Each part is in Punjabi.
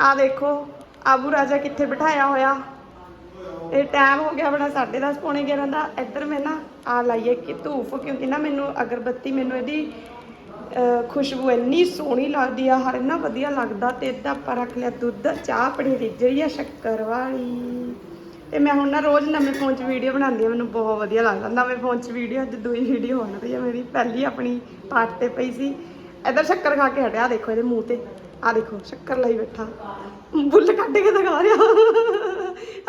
ਆ ਦੇਖੋ ਆਬੂ ਰਾਜਾ ਕਿੱਥੇ ਬਿਠਾਇਆ ਹੋਇਆ? ਇਹ ਟਾਈਮ ਹੋ ਗਿਆ ਬੜਾ 10:30 ਪੌਣੇ 11 ਦਾ। ਇੱਧਰ ਮੈਂ ਨਾ ਆ ਲਾਈਏ ਕਿ ਧੂਫ, ਕਿਉਂਕਿ ਨਾ ਮੈਨੂੰ ਅਗਰਬੱਤੀ ਮੈਨੂੰ ਇਹਦੀ ਖੁਸ਼ਬੂ ਇੰਨੀ ਸੋਹਣੀ ਲੱਗਦੀ ਆ, ਹਰ ਇੰਨਾ ਵਧੀਆ ਲੱਗਦਾ ਤੇ ਇੱਦਾਂ ਆਪਾਂ ਰੱਖ ਲਿਆ ਦੁੱਧ, ਚਾਹ ਆਪਣੀ ਰਿੱਝੀ ਆ ਸ਼ੱਕਰ ਵਾਲੀ। ਤੇ ਮੈਂ ਹੁਣ ਨਾ ਰੋਜ਼ ਨਵੇਂ ਫੋਨ 'ਚ ਵੀਡੀਓ ਬਣਾਉਂਦੀ ਆ, ਮੈਨੂੰ ਬਹੁਤ ਵਧੀਆ ਲੱਗਦਾ। ਨਵੇਂ ਫੋਨ 'ਚ ਵੀਡੀਓ ਅੱਜ ਦੂਈ ਵੀਡੀਓ ਹੋ ਰਹੀ ਆ ਮੇਰੀ। ਪਹਿਲੀ ਆਪਣੀ ਪਾਠ ਤੇ ਪਈ ਸੀ। ਇੱਧਰ ਸ਼ੱਕਰ ਖਾ ਕੇ ਹਟਿਆ ਦੇਖੋ ਇਹਦੇ ਮੂੰਹ ਤੇ। ਆ ਦੇਖੋ, ਸ਼ੱਕਰ ਲਈ ਬੈਠਾ। ਬੁੱਲ ਕੱਢ ਕੇ ਦਿਖਾ ਰਿਹਾ।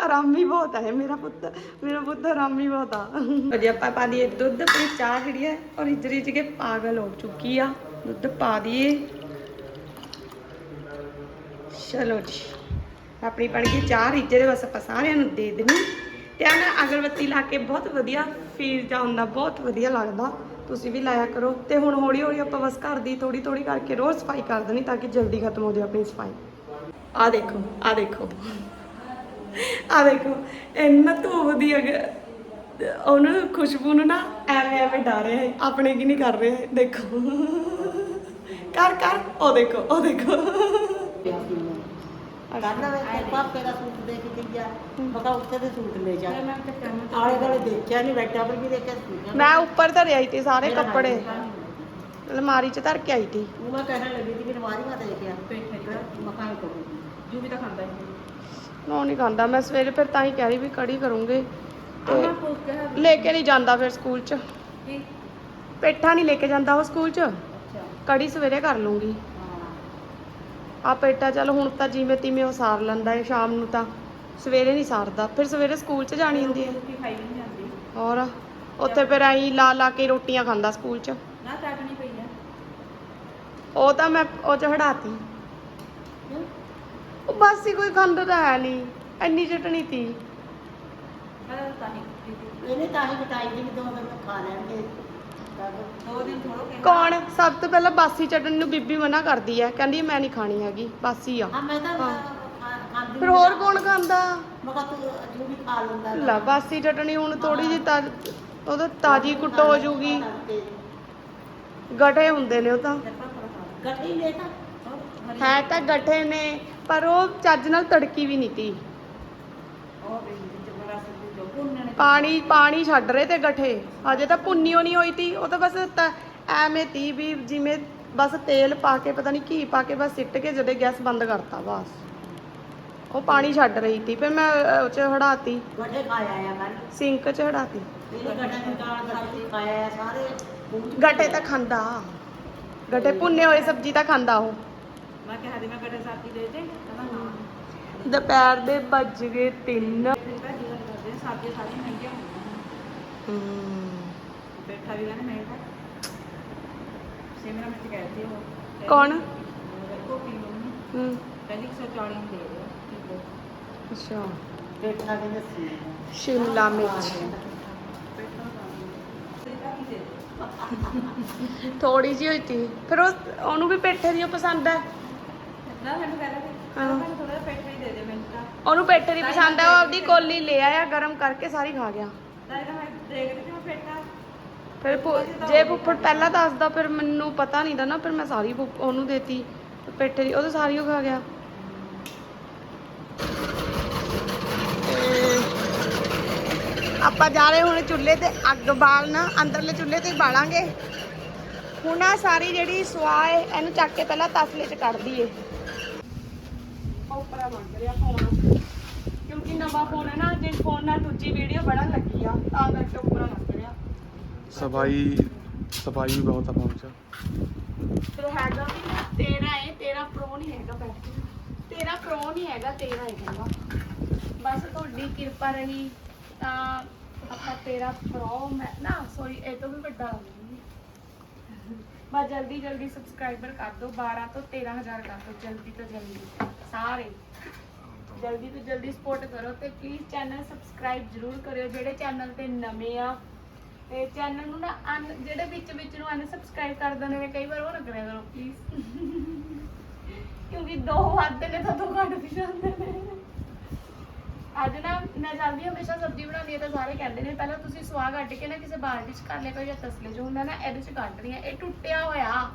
ਆਰਾਮੀ ਬਹੁਤ ਹੈ ਮੇਰਾ ਪੁੱਤ ਮੇਰਾ ਪੁੱਤ ਆਰਾਮੀ ਬਹੁਤ ਆ। ਵਧੀਆ ਆਪਾਂ ਪਾ ਦਈਏ ਦੁੱਧ, ਆਪਣੀ ਚਾਹ ਜਿਹੜੀ ਹੈ, ਔਰ ਰਿੱਝ ਰਿੱਝ ਕੇ ਪਾਗਲ ਹੋ ਚੁੱਕੀ ਆ। ਦੁੱਧ ਪਾ ਦਈਏ। ਚਲੋ ਜੀ, ਆਪਣੀ ਬਣ ਗਈ ਚਾਹ ਰਿੱਝੇ ਦੇ ਬਸ ਆਪਾਂ ਸਾਰਿਆਂ ਨੂੰ ਦੇ ਦੇਣੀ ਤੇ ਆ ਨਾ, ਅਗਰਬੱਤੀ ਲਾ ਕੇ ਬਹੁਤ ਵਧੀਆ ਫੀਲ ਜਾ ਹੁੰਦਾ, ਬਹੁਤ ਵਧੀਆ ਲੱਗਦਾ। ਤੁਸੀਂ ਵੀ ਲਾਇਆ ਕਰੋ। ਤੇ ਹੁਣ ਹੌਲੀ ਹੌਲੀ ਆਪਾਂ ਬਸ ਘਰ ਦੀ ਥੋੜੀ ਥੋੜੀ ਕਰਕੇ ਰੋਜ਼ ਸਫ਼ਾਈ ਕਰ ਦੇਣੀ ਤਾਂ ਕਿ ਜਲਦੀ ਖਤਮ ਹੋ ਜਾਵੇ ਆਪਣੀ ਸਫ਼ਾਈ। ਆ ਦੇਖੋ ਆ ਦੇਖੋ। ਆ ਦੇਖੋ, ਇੰਨਾ ਧੂਪ ਦੀ ਅਗਰ ਉਹਨਾਂ ਨੂੰ ਖੁਸ਼ਬੂ ਨੂੰ ਨਾ ਐਵੇਂ ਐਵੇਂ ਡਰ ਰਿਹਾ। ਹੈ ਆਪਣੇ ਕੀ ਨਹੀਂ ਕਰ ਰਿਹਾ, ਦੇਖੋ। ਕਰ ਕਰ, ਉਹ ਦੇਖੋ ਉਹ ਦੇਖੋ। ਕਹਿੰਦਾ ਵੇ ਪਾਪੇ ਦਾ ਸੂਟ ਦੇ ਕੇ ਗਈ ਆ ਪਤਾ ਉੱਤੇ ਦੇ ਸੂਟ ਲੈ ਜਾ। ਆਲੇ ਦੁਆਲੇ ਦੇਖਿਆ ਨਹੀਂ ਬੈਠਾ ਪਰ ਵੀ ਦੇਖਿਆ ਸੂਟ ਮੈਂ ਉੱਪਰ ਧਰੇ ਆਈ ਤੀ ਸਾਰੇ ਕੱਪੜੇ। ਅਲਮਾਰੀ 'ਚ ਧਰ ਕੇ ਆਈ ਤੀ। ਉਹ ਮੈਂ ਕਹਿਣ ਲੱਗੀ ਸੀ ਕਿ ਨਵਾਰੀ ਮਾ ਦੇ ਕੇ ਆ ਮਕਾਨ ਕਰੂ ਜੂ ਵੀ ਤਾਂ ਖਾਂਦਾ ਹੈ ਨੋ ਨਹੀਂ ਖਾਂਦਾ। ਮੈਂ ਸਵੇਰੇ ਫਿਰ ਤਾਂ ਹੀ ਕਹਿ ਰਹੀ ਵੀ ਕੜੀ ਕਰੂੰਗੇ। ਮੈਂ ਤੇ ਲੈ ਕੇ ਨਹੀਂ ਜਾਂਦਾ ਫਿਰ ਸਕੂਲ 'ਚ। ਪੇਠਾ ਨਹੀਂ ਲੈ ਕੇ ਜਾਂਦਾ ਉਹ ਸਕੂਲ 'ਚ। ਅੱਛਾ। ਕੜੀ ਸਵੇਰੇ ਕਰ ਲੂੰਗੀ। ਆ ਪੇਟਾ ਚੱਲ ਹੁਣ ਤਾਂ ਜਿਵੇਂ ਤਿਵੇਂ ਉਹ ਸਾਰ ਲੈਂਦਾ ਹੈ ਸ਼ਾਮ ਨੂੰ ਤਾਂ। ਸਵੇਰੇ ਨਹੀਂ ਸਾਰਦਾ ਫਿਰ ਸਵੇਰੇ ਸਕੂਲ 'ਚ ਜਾਣੀ ਹੁੰਦੀ ਹੈ ਰੋਟੀ ਖਾਈ ਨਹੀਂ ਜਾਂਦੀ। ਹੋਰ ਉੱਥੇ ਫਿਰ ਐਂ ਲਾ ਲਾ ਕੇ ਰੋਟੀਆਂ ਖਾਂਦਾ ਸਕੂਲ 'ਚ। ਨਾ ਟਾਟਣੀ ਪਈ ਆ। ਉਹ ਤਾਂ ਮੈਂ ਉਹ ਚ ਹੜਾਤੀ ਉਹ ਬਸ ਹੀ ਕੋਈ ਖਾਂਦਾ ਤਾਂ ਹੈ ਨਹੀਂ ਇੰਨੀ ਚਟਣੀ ਤੀ। ਮੈਂ ਤਾਂ ਨਹੀਂ ਕੀਤੀ ਇਹਨੇ ਤਾਂ ਹੀ ਦੀ ਵੀ ਦੋ ਦਿਨ ਖਾ ਲੈਣਗੇ। ਦੋ ਦਿਨ ਥੋੜੋ ਕਿ ਕੌਣ? ਸਭ ਤੋਂ ਪਹਿਲਾਂ ਬਾਸੀ ਚਟਣੀ ਨੂੰ ਬੀਬੀ ਮਨਾ ਕਰਦੀ ਹੈ ਕਹਿੰਦੀ ਮੈਂ ਨਹੀਂ ਖਾਣੀ ਹੈਗੀ ਬਾਸੀ ਆ। ਹਾਂ ਮੈਂ ਤਾਂ ਹਾਂ। ਖਾ- ਖਾਂਦੀ ਫਿਰ ਹੋਰ ਕੌਣ ਖਾਂਦਾ? ਮੈਂ ਕਿਹਾ ਤੂੰ ਜੋ ਵੀ ਖਾ ਲੈਂਦਾ ਲੈ ਬਾਸੀ ਚਟਣੀ ਹੁਣ ਥੋੜੀ ਜਿਹੀ ਤਾਜ਼ ਉਹਦਾ ਤਾਜੀ ਕੁੱਟ ਹੋ ਜੂਗੀ। ਗਠੇ ਹੁੰਦੇ ਨੇ ਉਹ ਤਾਂ। ਗੱਡੀ ਲੈ ਤਾਂ। ਹੈ ਤਾਂ ਗਠੇ ਨੇ ਪਰ ਉਹ ਚੱਜ ਨਾਲ ਤੜਕੀ ਵੀ ਨਹੀਂ ਤੀ। ਉਹ ਵੀ ਜਬਰਾ ਸੱਜੂ ਜੋ ਪੁੰਨ ਨੇ ਪਾਣੀ ਪਾਣੀ ਛੱਡ ਰਹੇ ਤੇ ਗਠੇ। ਅਜੇ ਤਾਂ ਪੁੰਨੀਓ ਨਹੀਂ ਹੋਈ ਤੀ। ਉਹ ਤਾਂ ਬਸ ਤ- ਐਵੇਂ ਤੀ ਵੀ ਜਿਵੇਂ ਬਸ ਤੇਲ ਪਾ ਕੇ ਪਤਾ ਨਹੀਂ ਘੀ ਪਾ ਕੇ ਬਸ ਸਿੱਟ ਕੇ ਜਦੇ ਗੈਸ ਬੰਦ ਕਰਤਾ ਬਸ। ਉਹ ਪਾਣੀ ਛੱਡ ਰਹੀ ਤੀ। ਫਿਰ ਮੈਂ ਅਹ, ਉਹ ਚ ਹੜਾਤੀ। ਗੱਡੇ ਖਾਇਆ ਆ ਕੱਲ ਸਿੰਕ ਚ ਹੜਾਤੀ। ਇਹਨੇ ਗੱਡੇ ਦੀ ਦਾਲ ਕਰਕੇ ਖਾਇਆ ਆ ਸਾਰੇ। ਮੂੰਹ 'ਚ ਗਟੇ ਤਾਂ ਖਾਂਦਾ। ਗਟੇ ਭੁੰਨੇ ਹੋਏ ਸਬਜ਼ੀ ਤਾਂ ਖਾਂਦਾ ਉਹ। ਮੈਂ ਕਿਹਾ ਹਦੀ ਮੈਂ ਕੜੇ ਸਾਥੀ ਦੇ ਦੇ ਕਹਿੰਦਾ ਹਾਂ ਦੁਪਹਿਰ ਦੇ ਵੱਜ ਗਏ 3 ਸਾਥੀ ਸਾਰੀਆਂ ਮਹਿੰਗੀਆਂ ਹੁੰਦੀਆਂ ਬੈਠਾ ਵੀ ਕਹਿੰਦੇ ਮਹਿੰਗਾ। ਸਿਮਰਨ ਵਿੱਚ ਕਹਿੰਦੀ ਉਹ। ਕੌਣ? ਕੋਪੀ ਮੰਮੀ? ਹੂੰ। ਕਹਿੰਦੀ 140 ਦੇ ਦਿਓ ਕਿਲੋ ਅੱਛਾ। ਪੇਠਾ ਦੇ ਦੱਸੀ ਸ਼ਿਮਲਾ ਮਿਰਚ। ਬੈਠਾ ਤਾਂ ਕੀ ਦੇ ਦਿਓ। ਥੋੜੀ ਜਿਹੀ ਹੋਈ ਤੀ। ਫਿਰ ਉਹ ਉਹਨੂੰ ਵੀ ਪੇਠੇ ਦੀ ਓ ਪਸੰਦ ਹੈ? ਨਾ ਮੈਨੂੰ ਕਹਿੰਦਾ ਹਾਂ। ਸੀ ਮੈਨੂੰ ਥੋੜਾ ਪੇਟ ਵੀ ਦੇ ਦੇ। ਉਹਨੂੰ ਪੇਠੇ ਦੀ ਪਸੰਦ ਹੈ ਉਹ ਆਪਦੀ ਕੋਲੀ ਲੈ ਆਇਆ ਗਰਮ ਕਰਕੇ ਸਾਰੀ ਖਾ ਗਿਆ। ਫਿਰ ਭੁ- ਜੇ ਫੁੱਫੜ ਪਹਿਲਾਂ ਦੱਸਦਾ ਫਿਰ ਮੈਨੂੰ ਪਤਾ ਨਹੀਂ ਦਾ ਨਾ ਫਿਰ ਮੈਂ ਸਾਰੀ ਉਹਨੂੰ ਦੇਤੀ। ਪੇਠੇ ਦੀ ਉਹ ਤਾਂ ਸਾਰੀ ਉਹ ਖਾ ਗਿਆ। ਤੇ ਆਪਾਂ ਜਾ ਰਹੇ ਹੁਣ ਚੁੱਲ੍ਹੇ ਤੇ ਅੱਗ ਬਾਲਣਾ ਅੰਦਰਲੇ ਚੁੱਲ੍ਹੇ ਤੇ ਹੀ ਬਾਲਾਂਗੇ। ਹੁਣ ਆ ਸਾਰੀ ਜਿਹੜੀ ਸਵਾਹ ਹੈ ਇਹਨੂੰ ਚੱਕ ਕੇ ਪਹਿਲਾਂ ਤਸਲੇ 'ਚ ਕੱਢ ਦਈਏ। ਉੱਪਰ ਮੰਗ ਰਿਹਾ ਫੋਨ ਕਿਉਂਕਿ ਨਵਾਂ ਫੋਨ ਹੈ ਨਾ ਜੇ ਫੋਨ ਨਾਲ ਦੂਜੀ ਵੀਡੀਓ ਬਣਨ ਲੱਗੀ ਆ ਤਾਂ ਕਰਕੇ ਉੱਪਰ ਮੰਗ ਰਿਹਾ। ਸਫ਼ਾਈ ਸਫ਼ਾਈ ਵੀ ਬਹੁਤ ਆ ਪਹੁੰਚ ਤੇ ਹੈਗਾ ਵੀ ਨਾ ਤੇਰਾ ਹੈ ਤੇਰਾ ਪ੍ਰੋ ਨਹੀਂ ਹੈਗਾ ਬੈਠ ਤੇਰਾ ਪ੍ਰੋ ਨਹੀਂ ਹੈਗਾ ਤੇਰਾ ਹੈ ਕਹਿੰਦਾ ਬਸ ਤੁਹਾਡੀ ਕਿਰਪਾ ਰਹੀ ਤਾਂ ਆਪਾਂ ਤੇਰਾ ਪ੍ਰੋ ਮੈਂ ਨਾ ਸੌਰੀ ਇਹ ਤੋਂ ਵੀ ਵੱਡਾ ਲਾਂਗੀ ਬਸ ਜਲਦੀ ਜਲਦੀ ਸਬਸਕ੍ਰਾਈਬਰ ਕਰ ਦਿਓ 12 ਤੋਂ 13000 ਕਰ ਦਿਓ ਜਲਦੀ ਤੋਂ ਜਲਦੀ। ਸਾਰੇ। ਜਲਦੀ ਤੋਂ ਜਲਦੀ ਸਪੋਰਟ ਕਰੋ ਤੇ ਪਲੀਜ਼ ਚੈਨਲ ਸਬਸਕ੍ਰਾਈਬ ਜਰੂਰ ਕਰਿਓ, ਜਿਹੜੇ ਚੈਨਲ ਤੇ ਨਵੇਂ ਆ। ਤੇ ਚੈਨਲ ਨੂੰ ਨਾ ਅਨ, ਜਿਹੜੇ ਵਿੱਚ ਵਿੱਚ ਨੂੰ ਅਨਸਬਸਕ੍ਰਾਈਬ ਕਰ ਦਿੰਦੇ ਨੇ, ਕਈ ਵਾਰ ਉਹ ਨਾ ਕਰਿਆ ਕਰੋ ਪਲੀਜ਼ ਕਿਉਂਕਿ ਦੋ ਵੱਧਦੇ ਨੇ ਤਾਂ ਦੋ ਘੱਟ ਵੀ ਜਾਂਦੇ ਨੇ। ਅੱਜ ਨਾ, ਮੈਂ ਜਲਦੀ ਹਮੇਸ਼ਾ ਸਬਜ਼ੀ ਬਣਾਉਂਦੀ ਹਾਂ ਤਾਂ ਸਾਰੇ ਕਹਿੰਦੇ ਨੇ, ਪਹਿਲਾਂ ਤੁਸੀਂ ਸਵਾਹ ਕੱਢ ਕੇ ਨਾ ਕਿਸੇ ਬਾਲਟੀ 'ਚ ਕਰ ਲਿਆ ਕਰੋ ਜਾਂ ਤਸਲੇ 'ਚ ਹੁੰਦਾ ਨਾ, ਇਹਦੇ 'ਚ ਕੱਢ ਰਹੀ ਹਾਂ। ਇਹ ਟੁੱਟਿਆ ਹੋਇਆ,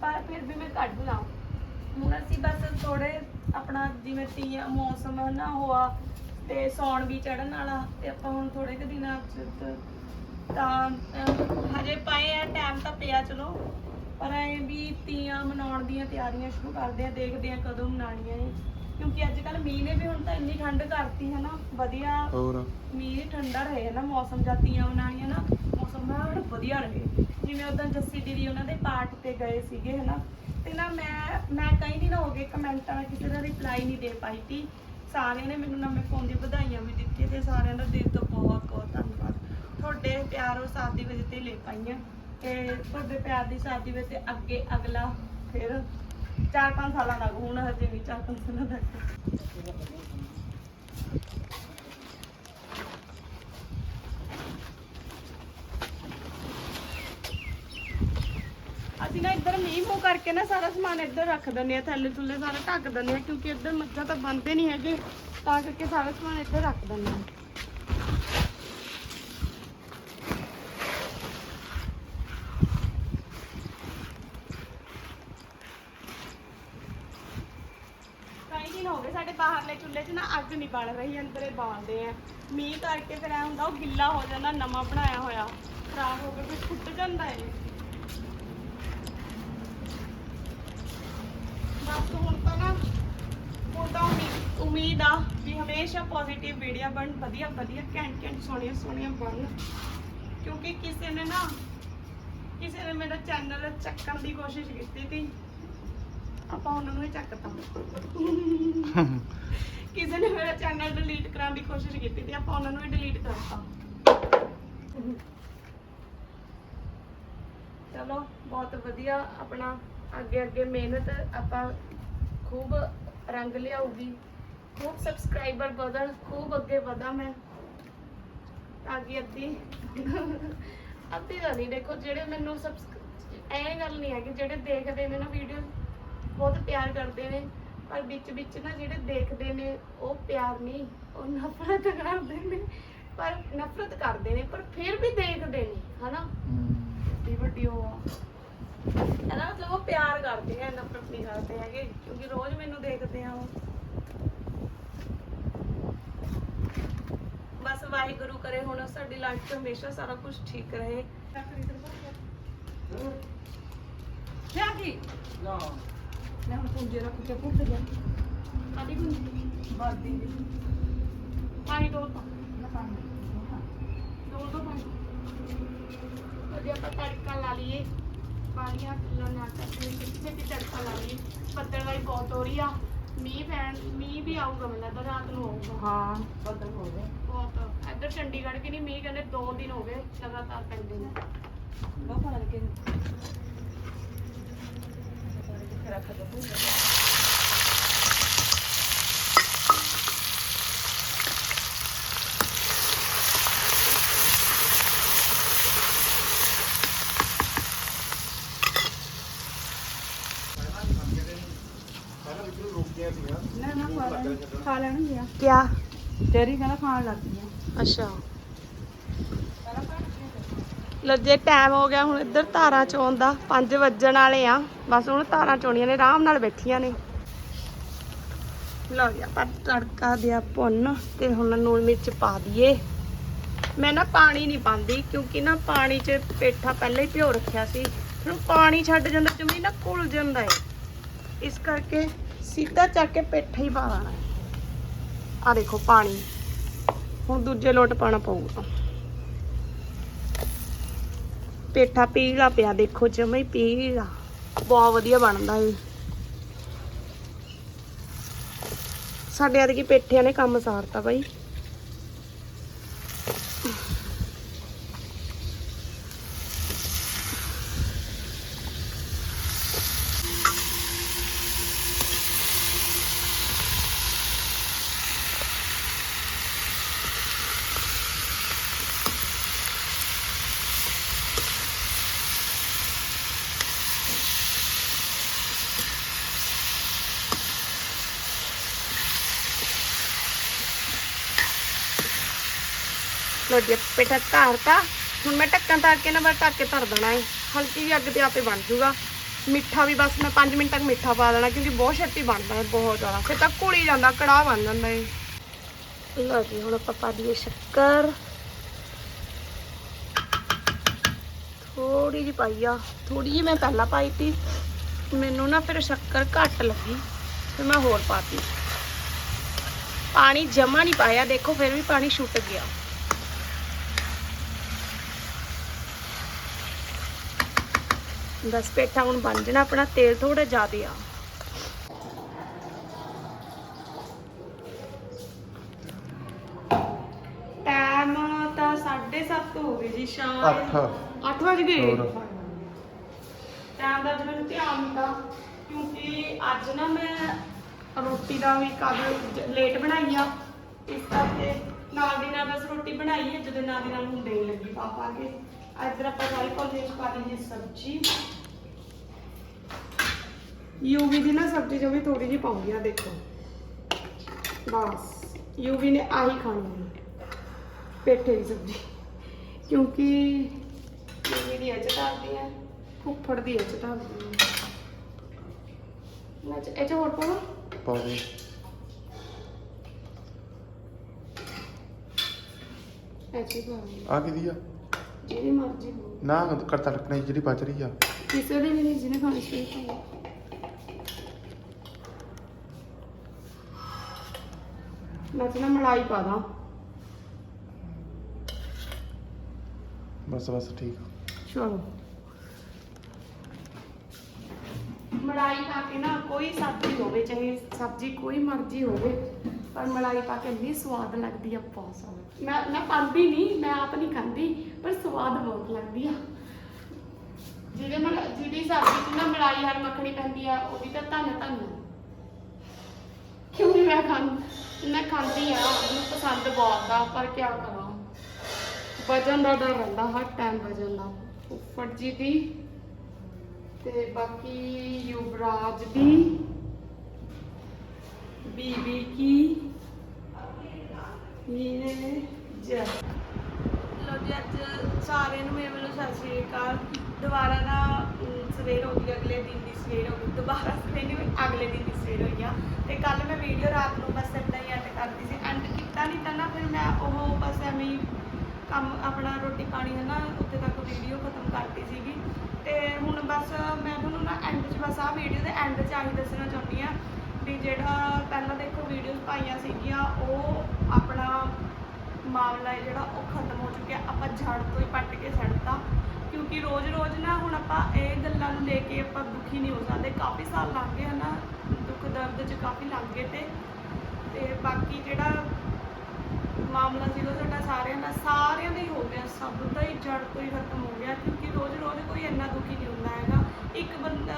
ਪਰ ਫਿਰ ਵੀ ਮੈਂ ਕੱਢ ਲਾਂ। ਹੁਣ ਅਸੀਂ ਬਸ ਥੋੜੇ ਆਪਣਾ ਜਿਵੇਂ ਤੀਆਂ ਮੌਸਮ ਹੈ ਨਾ ਹੋਆ ਤੇ ਸੌਣ ਵੀ ਚੜਨ ਵਾਲਾ ਤੇ ਆਪਾਂ ਹੁਣ ਥੋੜੇ ਕੁ ਦਿਨਾਂ ਚ ਤ- ਤਾਂ ਹਜੇ ਪਏ ਆ ਟਾਈਮ ਤਾਂ ਪਿਆ ਚਲੋ ਪਰ ਐ ਵੀ ਤੀਆਂ ਮਨਾਉਣ ਦੀਆਂ ਤਿਆਰੀਆਂ ਸ਼ੁਰੂ ਕਰਦੇ ਆ ਦੇਖਦੇ ਆ ਕਦੋਂ ਮਨਾਉਣੀਆਂ ਨੇ। ਕਿਉਂਕਿ ਅੱਜ ਕੱਲ ਮੀਂਹ ਨੇ ਵੀ ਹੁਣ ਤਾਂ ਇੰਨੀ ਠੰਡ ਕਰਤੀ ਹੈ ਨਾ ਵਧੀਆ ਹੋਰ? ਮੀਂਹ ਠੰਡਾ ਰਹੇ ਨਾ ਮੌਸਮ ਜਾਤੀਆਂ ਬਣਾਈਆਂ ਨਾ ਮੌਸਮ ਨਾਲ ਵਧੀਆ ਰਹੇ। ਜਿਵੇਂ ਉਦੋਂ ਜੱਸੀ ਦੀਦੀ ਉਹਨਾਂ ਦੇ ਪਾਠ ਤੇ ਗਏ ਸੀਗੇ, ਹਨਾ। ਤੇ ਨਾ ਮੈਂ ਮੈਂ ਕਈ ਦਿਨ ਹੋ ਗਏ ਕਮੈਂਟਾਂ ਵਿੱਚ ਕਿਸੇ ਦਾ ਰਿਪਲਾਈ ਨਹੀਂ ਦੇ ਪਾਈ ਤੀ। ਸਾਰਿਆਂ ਨੇ ਮੈਨੂੰ ਨਵੇਂ ਫੋਨ ਦੀ ਵਧਾਈਆਂ ਵੀ ਦਿੱਤੀਆਂ ਤੇ ਸਾਰਿਆਂ ਦਾ ਦਿਲ ਤੋਂ ਬਹੁਤ ਬਹੁਤ ਧੰਨਵਾਦ। ਤੁਹਾਡੇ ਪਿਆਰ ਔਰ ਸਾਥ ਦੀ ਵਜ੍ਹਾ ਤੇ ਲੈ ਪਾਈਆਂ ਤੇ ਤੁਹਾਡੇ ਪਿਆਰ ਦੀ ਸਾਥ ਦੀ ਵਜ੍ਹਾ ਤੇ ਅੱਗੇ ਅਗਲਾ ਫਿਰ 4-5 ਸਾਲਾਂ ਤੱਕ ਹੁਣ ਹਜੇ ਵੀ 4-5 ਸਾਲਾਂ ਤੱਕ। ਅਸੀਂ ਨਾ ਇੱਧਰ ਮੀਂਹ ਮੂੰਹ ਕਰਕੇ ਨਾ ਸਾਰਾ ਸਮਾਨ ਇੱਧਰ ਰੱਖ ਦਿੰਦੇ ਆ ਥੱਲੇ ਥੁੱਲੇ ਸਾਰਾ ਢੱਕ ਦਿੰਦੇ ਆ ਕਿਉਂਕਿ ਇੱਧਰ ਮੱਝਾਂ ਤਾਂ ਬੰਨਦੇ ਨਹੀਂ ਹੈਗੇ, ਤਾਂ ਕਰਕੇ ਸਾਰਾ ਸਮਾਨ ਇੱਧਰ ਰੱਖ ਦਿੰਦੇ ਆ ਕਈ ਦਿਨ ਹੋ ਗਏ ਸਾਡੇ ਬਾਹਰਲੇ ਚੁੱਲ੍ਹੇ 'ਚ ਨਾ ਅੱਗ ਨਹੀਂ ਬਲ ਰਹੀ, ਅੰਦਰੇ ਬਾਲਦੇ ਆ। ਮੀਂਹ ਕਰਕੇ ਫਿਰ ਐ ਹੁੰਦਾ ਉਹ ਗਿੱਲਾ ਹੋ ਜਾਂਦਾ, ਨਵਾਂ ਬਣਾਇਆ ਹੋਇਆ, ਖਰਾਬ ਹੋ ਕੇ ਫਿਰ ਫੁੱਟ ਜਾਂਦਾ ਏ ਬਸ ਹੁਣ ਤਾਂ ਨਾ ਹੁਣ ਤਾਂ ਉਮੀ- ਉਮੀਦ ਆ ਵੀ ਹਮੇਸ਼ਾ ਪੋਜ਼ਿਟਿਵ ਵੀਡੀਓ ਬਣ, ਵਧੀਆ ਵਧੀਆ, ਘੈਂਟ ਘੈਂਟ, ਸੋਹਣੀਆਂ ਸੋਹਣੀਆਂ ਬਣ। ਕਿਉਂਕਿ ਕਿਸੇ ਨੇ ਨਾ, ਕਿਸੇ ਨੇ ਮੇਰਾ ਚੈਨਲ ਚੱਕਣ ਦੀ ਕੋਸ਼ਿਸ਼ ਕੀਤੀ ਸੀ। ਆਪਾਂ ਉਹਨਾਂ ਨੂੰ ਹੀ ਚੱਕਤਾ। ਕਿਸੇ ਨੇ ਮੇਰਾ ਚੈਨਲ ਡਿਲੀਟ ਕਰਾਉਣ ਦੀ ਕੋਸ਼ਿਸ਼ ਕੀਤੀ ਤੇ ਆਪਾਂ ਉਹਨਾਂ ਨੂੰ ਹੀ ਡਿਲੀਟ ਕਰਤਾ। ਚਲੋ, ਬਹੁਤ ਵਧੀਆ ਆਪਣਾ ਅੱਗੇ ਅੱਗੇ ਮਿਹਨਤ ਆਪਾਂ ਖੂਬ ਰੰਗ ਲਿਆਊਗੀ। ਖੂਬ ਸਬਸਕ੍ਰਾਈਬਰ ਵਧਣ ਖੂਬ ਅੱਗੇ ਵਧਾਂ ਮੈਂ। ਤਾਂ ਕਿ ਅੱਧੀ ਅੱਧੀ ਤਾਂ ਨਹੀਂ ਦੇਖੋ ਜਿਹੜੇ ਮੈਨੂੰ ਸਬਸਕ੍ਰਾਈਬ ਇਹ ਗੱਲ ਨਹੀਂ ਹੈ ਕਿ ਜਿਹੜੇ ਦੇਖਦੇ ਨੇ ਨਾ ਵੀਡੀਓ ਬਹੁਤ ਪਿਆਰ ਕਰਦੇ ਨੇ। ਪਰ ਵਿੱਚ ਵਿੱਚ ਨਾ ਜਿਹੜੇ ਦੇਖਦੇ ਨੇ ਉਹ ਪਿਆਰ ਨਹੀਂ ਉਹ ਨਫ਼ਰਤ ਕਰਦੇ ਨੇ। ਪਰ ਨਫ਼ਰਤ ਕਰਦੇ ਨੇ ਪਰ ਫਿਰ ਵੀ ਦੇਖਦੇ ਨੇ ਹਨਾ? ਵੱਡੀ ਵੱਡੀ ਉਹ ਆ। ਇਹਦਾ ਮਤਲਬ ਉਹ ਪਿਆਰ ਕਰਦੇ ਆ ਨਫ਼ਰਤ ਨਹੀਂ ਕਰਦੇ ਹੈਗੇ ਕਿਉਂਕਿ ਰੋਜ਼ ਮੈਨੂੰ ਦੇਖਦੇ ਆ ਉਹ। ਬਸ ਵਾਹਿਗੁਰੂ ਕਰੇ ਹੁਣ ਸਾਡੀ ਲਾਈਫ 'ਚ ਹਮੇਸ਼ਾ ਸਾਰਾ ਕੁਝ ਠੀਕ ਰਹੇ। ਲਿਆ ਕੀ। ਲੈ ਹੁਣ ਪੁੰਜੇ ਰੱਖ ਕੇ ਪੁੱਟ ਜਾ। ਆਦੀ ਕੁੰਜੀ? ਬਾਦੀ ਪਾਣੀ ਡੋਲ ਪਾ। ਨਾ ਪਾਣੀ ਡੋਲ ਦੋ ਪਾਣੀ। ਵਧੀਆ ਆਪਾਂ ਤੜਕਾ ਲਾ ਲਈਏ। ਪਾਣੀਆਂ ਕਿਲੋ ਨਾ ਕਰਕੇ ਕਿੱਥੇ ਵੀ ਤੜਕਾ ਲਾ ਲਈਏ। ਬੱਦਲਵਾਈ ਬਹੁਤ ਹੋ ਰਹੀ ਆ। ਮੀਂਹ ਪੈਣ ਮੀਂਹ ਵੀ ਆਊਗਾ ਮੈਨੂੰ ਲੱਗਦਾ ਰਾਤ ਨੂੰ ਆਊਗਾ। ਹਾਂ ਬਦਲ ਹੋ ਗਏ ਇੱਧਰ ਚੰਡੀਗੜ੍ਹ ਕਿ ਨਹੀਂ ਮੀਂਹ ਕਹਿੰਦੇ 2 ਦਿਨ ਹੋ ਗਏ ਲਗਾਤਾਰ ਪੈਂਦੇ ਨੇ। ਬਹੁਤ ਫੜ ਕੇ ਰੱਖ ਦੋ ਕਿਆ? ਤੇਰੀ ਕਹਿੰਦਾ ਖਾਣ ਲੱਗ ਗਈ ਅੱਛਾ ਲੱਜੇ ਟਾਈਮ ਹੋ ਗਿਆ, ਹੁਣ ਇੱਧਰ ਧਾਰਾਂ ਚੋਣ ਦਾ 5 ਵੱਜਣ ਵਾਲੇ ਆ। ਬਸ ਹੁਣ ਧਾਰਾਂ ਚੋਣੀਆਂ ਨੇ, ਆਰਾਮ ਨਾਲ ਬੈਠੀਆਂ ਨੇ। ਲਓ ਜੀ, ਆਪਾਂ ਤੜਕਾ ਦਿਆ ਭੁੰਨ ਤੇ ਹੁਣ ਲੂਣ ਮਿਰਚ ਪਾ ਦਈਏ। ਮੈਂ ਨਾ ਪਾਣੀ ਨਹੀਂ ਪਾਉਂਦੀ, ਕਿਉਂਕਿ ਨਾ ਪਾਣੀ 'ਚ ਪੇਠਾ ਪਹਿਲਾਂ ਹੀ ਭਿਓ ਰੱਖਿਆ ਸੀ। ਫਿਰ ਪਾਣੀ ਛੱਡ ਜਾਂਦਾ ਜਮੀ ਨਾ ਘੁਲ ਜਾਂਦਾ ਹੈ ਇਸ ਕਰਕੇ ਸਿੱਧਾ ਚੱਕ ਕੇ ਪੇਠਾ ਹੀ ਪਾ ਦੇਣਾ। ਆ ਦੇਖੋ ਪਾਣੀ। ਹੁਣ ਦੂਜੇ ਲੋਟ ਪਾਣਾ ਪਊਗਾ। ਪੇਠਾ ਪੀਲਾ ਪਿਆ, ਦੇਖੋ ਜਮਾ ਹੀ ਪੀਲਾ। ਬਹੁਤ ਵਧੀਆ ਬਣਦਾ ਏ ਸਾਡੇ ਐਤਕੀ ਪੇਠਿਆਂ ਨੇ ਕੰਮ ਸਾਰਤਾ ਬਾਈ। ਲੋ ਜੀ ਪੇਠਾ ਧਾਰਤਾ ਹੁਣ ਮੈਂ ਢੱਕਣ ਧਾਰ ਕੇ ਨਾ ਬਸ ਢੱਕ ਕੇ ਧਰ ਦੇਣਾ ਹੈ ਹਲਕੀ ਜਿਹੀ ਅੱਗ ਤੇ ਆਪੇ ਬਣ ਜੂਗਾ। ਮਿੱਠਾ ਵੀ ਬਸ ਮੈਂ 5 ਮਿੰਟ ਤੱਕ ਮਿੱਠਾ ਪਾ ਦੇਣਾ, ਕਿਉਂਕਿ ਬਹੁਤ ਛੇਤੀ ਬਣਦਾ ਹੈ ਬਹੁਤ ਜ਼ਿਆਦਾ। ਫਿਰ ਤਾਂ ਘੁਲੀ ਜਾਂਦਾ, ਕੜਾਹ ਬਣ ਜਾਂਦਾ ਹੈ ਲਓ ਜੀ, ਹੁਣ ਆਪਾਂ ਪਾ ਦਈਏ ਸ਼ੱਕਰ। ਥੋੜੀ ਜਿਹੀ ਪਾਈ ਆ। ਥੋੜੀ ਜਿਹੀ ਮੈਂ ਪਹਿਲਾਂ ਪਾਈ ਤੀ। ਮੈਨੂੰ ਨਾ ਫਿਰ ਸ਼ੱਕਰ ਘੱਟ ਲੱਗੀ, ਫਿਰ ਮੈਂ ਹੋਰ ਪਾਤੀ। ਪਾਣੀ ਜਮਾ ਨਹੀਂ ਪਾਇਆ, ਦੇਖੋ ਫਿਰ ਵੀ ਪਾਣੀ ਛੁੱਟ ਗਿਆ। ਬਸ ਪੇਠਾ ਹੁਣ ਬਣ ਜਾਣਾ ਆਪਣਾ ਤੇਲ ਥੋੜਾ ਜ਼ਿਆਦੇ ਆ। ਟਾਈਮ ਤਾਂ 7:30 ਹੋ ਗਏ ਜੀ ਸ਼ਾਮ 8 8 ਵਜ ਗਏ। ਹੋਰ। ਟਾਈਮ ਦਾ ਮੈਨੂੰ ਧਿਆਨ ਨਹੀਂ ਤਾ ਕਿਉਂਕਿ ਅੱਜ ਨਾ ਮੈਂ ਰੋਟੀ ਦਾ ਵੀ ਕਦ ਲੇਟ ਬਣਾਈ ਆ। ਇਸ ਕਰਕੇ ਨਾਲ ਦੀ ਨਾਲ ਬਸ ਰੋਟੀ ਬਣਾਈ ਹੈ ਜਦੋਂ ਨਾਲ ਦੀ ਨਾਲ ਹੁਣ ਦੇਣ ਲੱਗੀ ਪਾਪਾ ਕੇ ਇੱਧਰ ਆਪਾਂ ਸਾਰੀ ਕੋਲੇ ਚ ਪਾ ਦਈਏ ਸਬਜ਼ੀ ਯੂਵੀ ਦੀ ਨਾ ਸਬਜ਼ੀ ਜੋ ਵੀ ਥੋੜੀ ਜਿਹੀ ਪਾਉਂਗੀ ਆ ਦੇਖੋ ਬਸ ਯੂਵੀ ਨੇ ਆਹੀ ਖਾਣੀ ਹੈ ਪੇਠੇ ਦੀ ਸਬਜ਼ੀ ਕਿਉਂਕਿ ਯੂਵੀ ਦੀ ਅੱਜ ਕਰਦੀ ਹੈ ਫੁੱਫੜ ਦੀ ਅੱਜ ਕਰਦੀ ਹੈ ਮੈਂ ਇਹ ਚ ਹੋਰ ਪਾਵਾਂ ਪਾ ਦੇ ਇਹ ਚ ਹੀ ਪਾਵਾਂਗੀ ਆ ਕਿਹਦੀ ਆ ਜਿਹੜੀ ਮਰਜ਼ੀ ਨਾ ਕਰਤਾ ਰੱਖਣੀ ਜਿਹੜੀ ਬਚ ਰਹੀ ਆ। ਕਿਸੇ ਦੀ ਵੀ ਨਹੀਂ ਜਿਹਨੇ ਖਾਣੀ ਸੀ ਖਾਣੀ ਮੈਂ ਨਾ ਮਲਾਈ ਪਾ ਦਾਂ। ਬਸ ਬਸ ਠੀਕ ਆ। ਚਲੋ। ਮਲਾਈ ਪਾ ਕੇ ਨਾ ਕੋਈ ਸਬਜ਼ੀ ਹੋਵੇ ਚਾਹੇ ਸਬਜ਼ੀ ਕੋਈ ਮਰਜ਼ੀ ਹੋਵੇ ਪਰ ਮਲਾਈ ਪਾ ਕੇ ਇੰਨੀ ਸਵਾਦ ਲੱਗਦੀ ਆ, ਬਹੁਤ ਸਵਾਦ ਮੈਂ ਮੈਂ ਪਾਉਂਦੀ ਨਹੀਂ, ਮੈਂ ਆਪ ਨਹੀਂ ਖਾਂਦੀ, ਪਰ ਸਵਾਦ ਬਹੁਤ ਲੱਗਦੀ ਆ। ਜਿਹਦੇ ਮਲ, ਜਿਹਦੀ ਸਬਜ਼ੀ 'ਚ ਨਾ ਮਲਾਈ ਹਰ ਮੱਖਣੀ ਪੈਂਦੀ ਆ, ਉਹਦੀ ਤਾਂ ਧੰਨ ਧੰਨ। ਕਿਉਂਕਿ ਮੈਂ ਖਾਂ ਮੈਂ ਖਾਂਦੀ ਆ, ਮੈਨੂੰ ਪਸੰਦ ਬਹੁਤ ਆ, ਪਰ ਕੀ ਕਰਾਂ? ਵਜਨ ਦਾ ਡਰ ਰਹਿੰਦਾ, ਹਰ ਟਾਈਮ ਵਜਨ ਦਾ। ਉੱਪਰ ਜੀ ਦੀ ਤੇ ਬਾਕੀ ਯੁਵਰਾਜ ਦੀ ਬੀਬੀ ਕੀ? ਇਹ ਜੈ। ਲੋ ਜੀ, ਅੱਜ ਸਾਰਿਆਂ ਨੂੰ ਮੇਰੇ ਵੱਲੋਂ ਸਤਿ ਸ਼੍ਰੀ ਅਕਾਲ। ਦੁਬਾਰਾ ਨਾ ਸਵੇਰ ਹੋ ਗਈ, ਅਗਲੇ ਦਿਨ ਦੀ ਸਵੇਰ ਹੋ ਗਈ। ਦੁਬਾਰਾ ਸਵੇਰ ਨਹੀਂ ਅਗਲੇ ਦਿਨ ਦੀ ਸਵੇਰ ਹੋਈ ਆ ਤੇ ਕੱਲ ਮੈਂ ਵੀਡੀਓ ਰਾਤ ਨੂੰ ਬਸ ਏਦਾਂ ਹੀ ਐਡ ਕਰਦੀ ਸੀ। ਐਂਡ ਕੀਤਾ ਨਹੀਂ ਤਾਂ ਨਾ, ਫਿਰ ਮੈਂ ਉਹ ਬਸ ਐਵੇਂ ਹੀ ਕੰਮ, ਆਪਣਾ ਰੋਟੀ ਪਾਣੀ ਹੈ ਨਾ, ਉੱਥੇ ਤੱਕ ਵੀਡੀਓ ਖਤਮ ਕਰਤੀ ਸੀਗੀ। ਤੇ ਹੁਣ ਬਸ ਮੈਂ ਤੁਹਾਨੂੰ ਨਾ ਐਂਡ 'ਚ ਬਸ ਆਹ ਵੀਡੀਓ ਦੇ ਐਂਡ 'ਚ ਆਹੀ ਦੱਸਣਾ ਚਾਹੁੰਦੀ ਆ ਵੀ ਜਿਹੜਾ ਪਹਿਲਾਂ ਦੇਖੋ ਵੀਡੀਓਜ਼ ਪਾਈਆਂ ਸੀਗੀਆਂ, ਉਹ ਆਪਣਾ ਮਾਮਲਾ ਹੈ ਜਿਹੜਾ ਉਹ ਖਤਮ ਹੋ ਚੁੱਕਿਆ, ਆਪਾਂ ਜੜ ਤੋਂ ਹੀ ਪੱਟ ਕੇ ਛੱਡਤਾ ਕਿਉਂਕਿ ਰੋਜ਼-ਰੋਜ਼ ਨਾ ਹੁਣ ਆਪਾਂ ਇਹ ਗੱਲਾਂ ਨੂੰ ਲੈ ਕੇ ਆਪਾਂ ਦੁਖੀ ਨਹੀਂ ਹੋ ਸਕਦੇ। ਕਾਫੀ ਸਾਲ ਲੰਘ ਗਏ ਹਨਾ, ਦੁੱਖ ਦਰਦ 'ਚ ਕਾਫੀ ਲੰਘ ਗਏ ਤੇ ਤੇ ਬਾਕੀ ਜਿਹੜਾ ਮਾਮਲਾ ਸੀਗਾ ਸਾਡਾ ਸਾਰਿਆਂ ਦਾ ਸਾਰਿਆਂ ਦਾ ਹੀ ਹੋ ਗਿਆ, ਸਭ ਦਾ ਹੀ ਜੜ ਤੋਂ ਹੀ ਖਤਮ ਹੋ ਗਿਆ, ਕਿਉਂਕਿ ਰੋਜ਼-ਰੋਜ਼ ਕੋਈ ਇੰਨਾ ਦੁਖੀ ਨਹੀਂ ਹੁੰਦਾ ਹੈਗਾ। ਇੱਕ ਬੰਦਾ,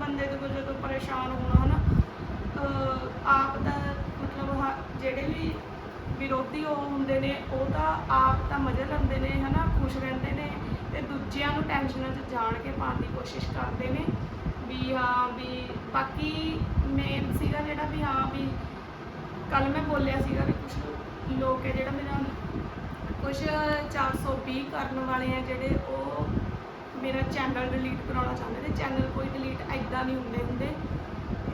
ਬੰਦੇ ਤੋਂ ਜਦੋਂ ਪਰੇਸ਼ਾਨ ਹੋਣਾ ਹਨਾ ਅਹ ਆਪ ਦਾ ਮਤਲਬ ਹ- ਜਿਹੜੇ ਵੀ ਵਿਰੋਧੀ ਉਹ ਹੁੰਦੇ ਨੇ, ਉਹ ਤਾਂ ਆਪ ਤਾਂ ਮਜ਼ੇ ਲੈਂਦੇ ਨੇ, ਹਨਾ, ਖੁਸ਼ ਰਹਿੰਦੇ ਨੇ ਤੇ ਦੂਜਿਆਂ ਨੂੰ ਟੈਨਸ਼ਨਾਂ 'ਚ ਜਾਣ ਕੇ ਪਾਉਣ ਦੀ ਕੋਸ਼ਿਸ਼ ਕਰਦੇ ਨੇ ਵੀ ਹਾਂ, ਵੀ ਬਾਕੀ ਮੇਨ ਸੀਗਾ ਜਿਹੜਾ ਵੀ ਹਾਂ, ਵੀ ਕੱਲ ਮੈਂ ਬੋਲਿਆ ਸੀਗਾ ਵੀ ਕੁਝ ਲੋਕ ਹੈ ਜਿਹੜਾ ਮੇਰਾ ਕੁਝ 420 ਕਰਨ ਵਾਲੇ ਆ ਜਿਹੜੇ ਉਹ ਮੇਰਾ ਚੈਨਲ ਡਿਲੀਟ ਕਰਾਉਣਾ ਚਾਹੁੰਦੇ ਨੇ ਚੈਨਲ ਕੋਈ ਡਿਲੀਟ ਐਦਾਂ ਨਹੀਂ ਹੁੰਦੇ ਹੁੰਦੇ।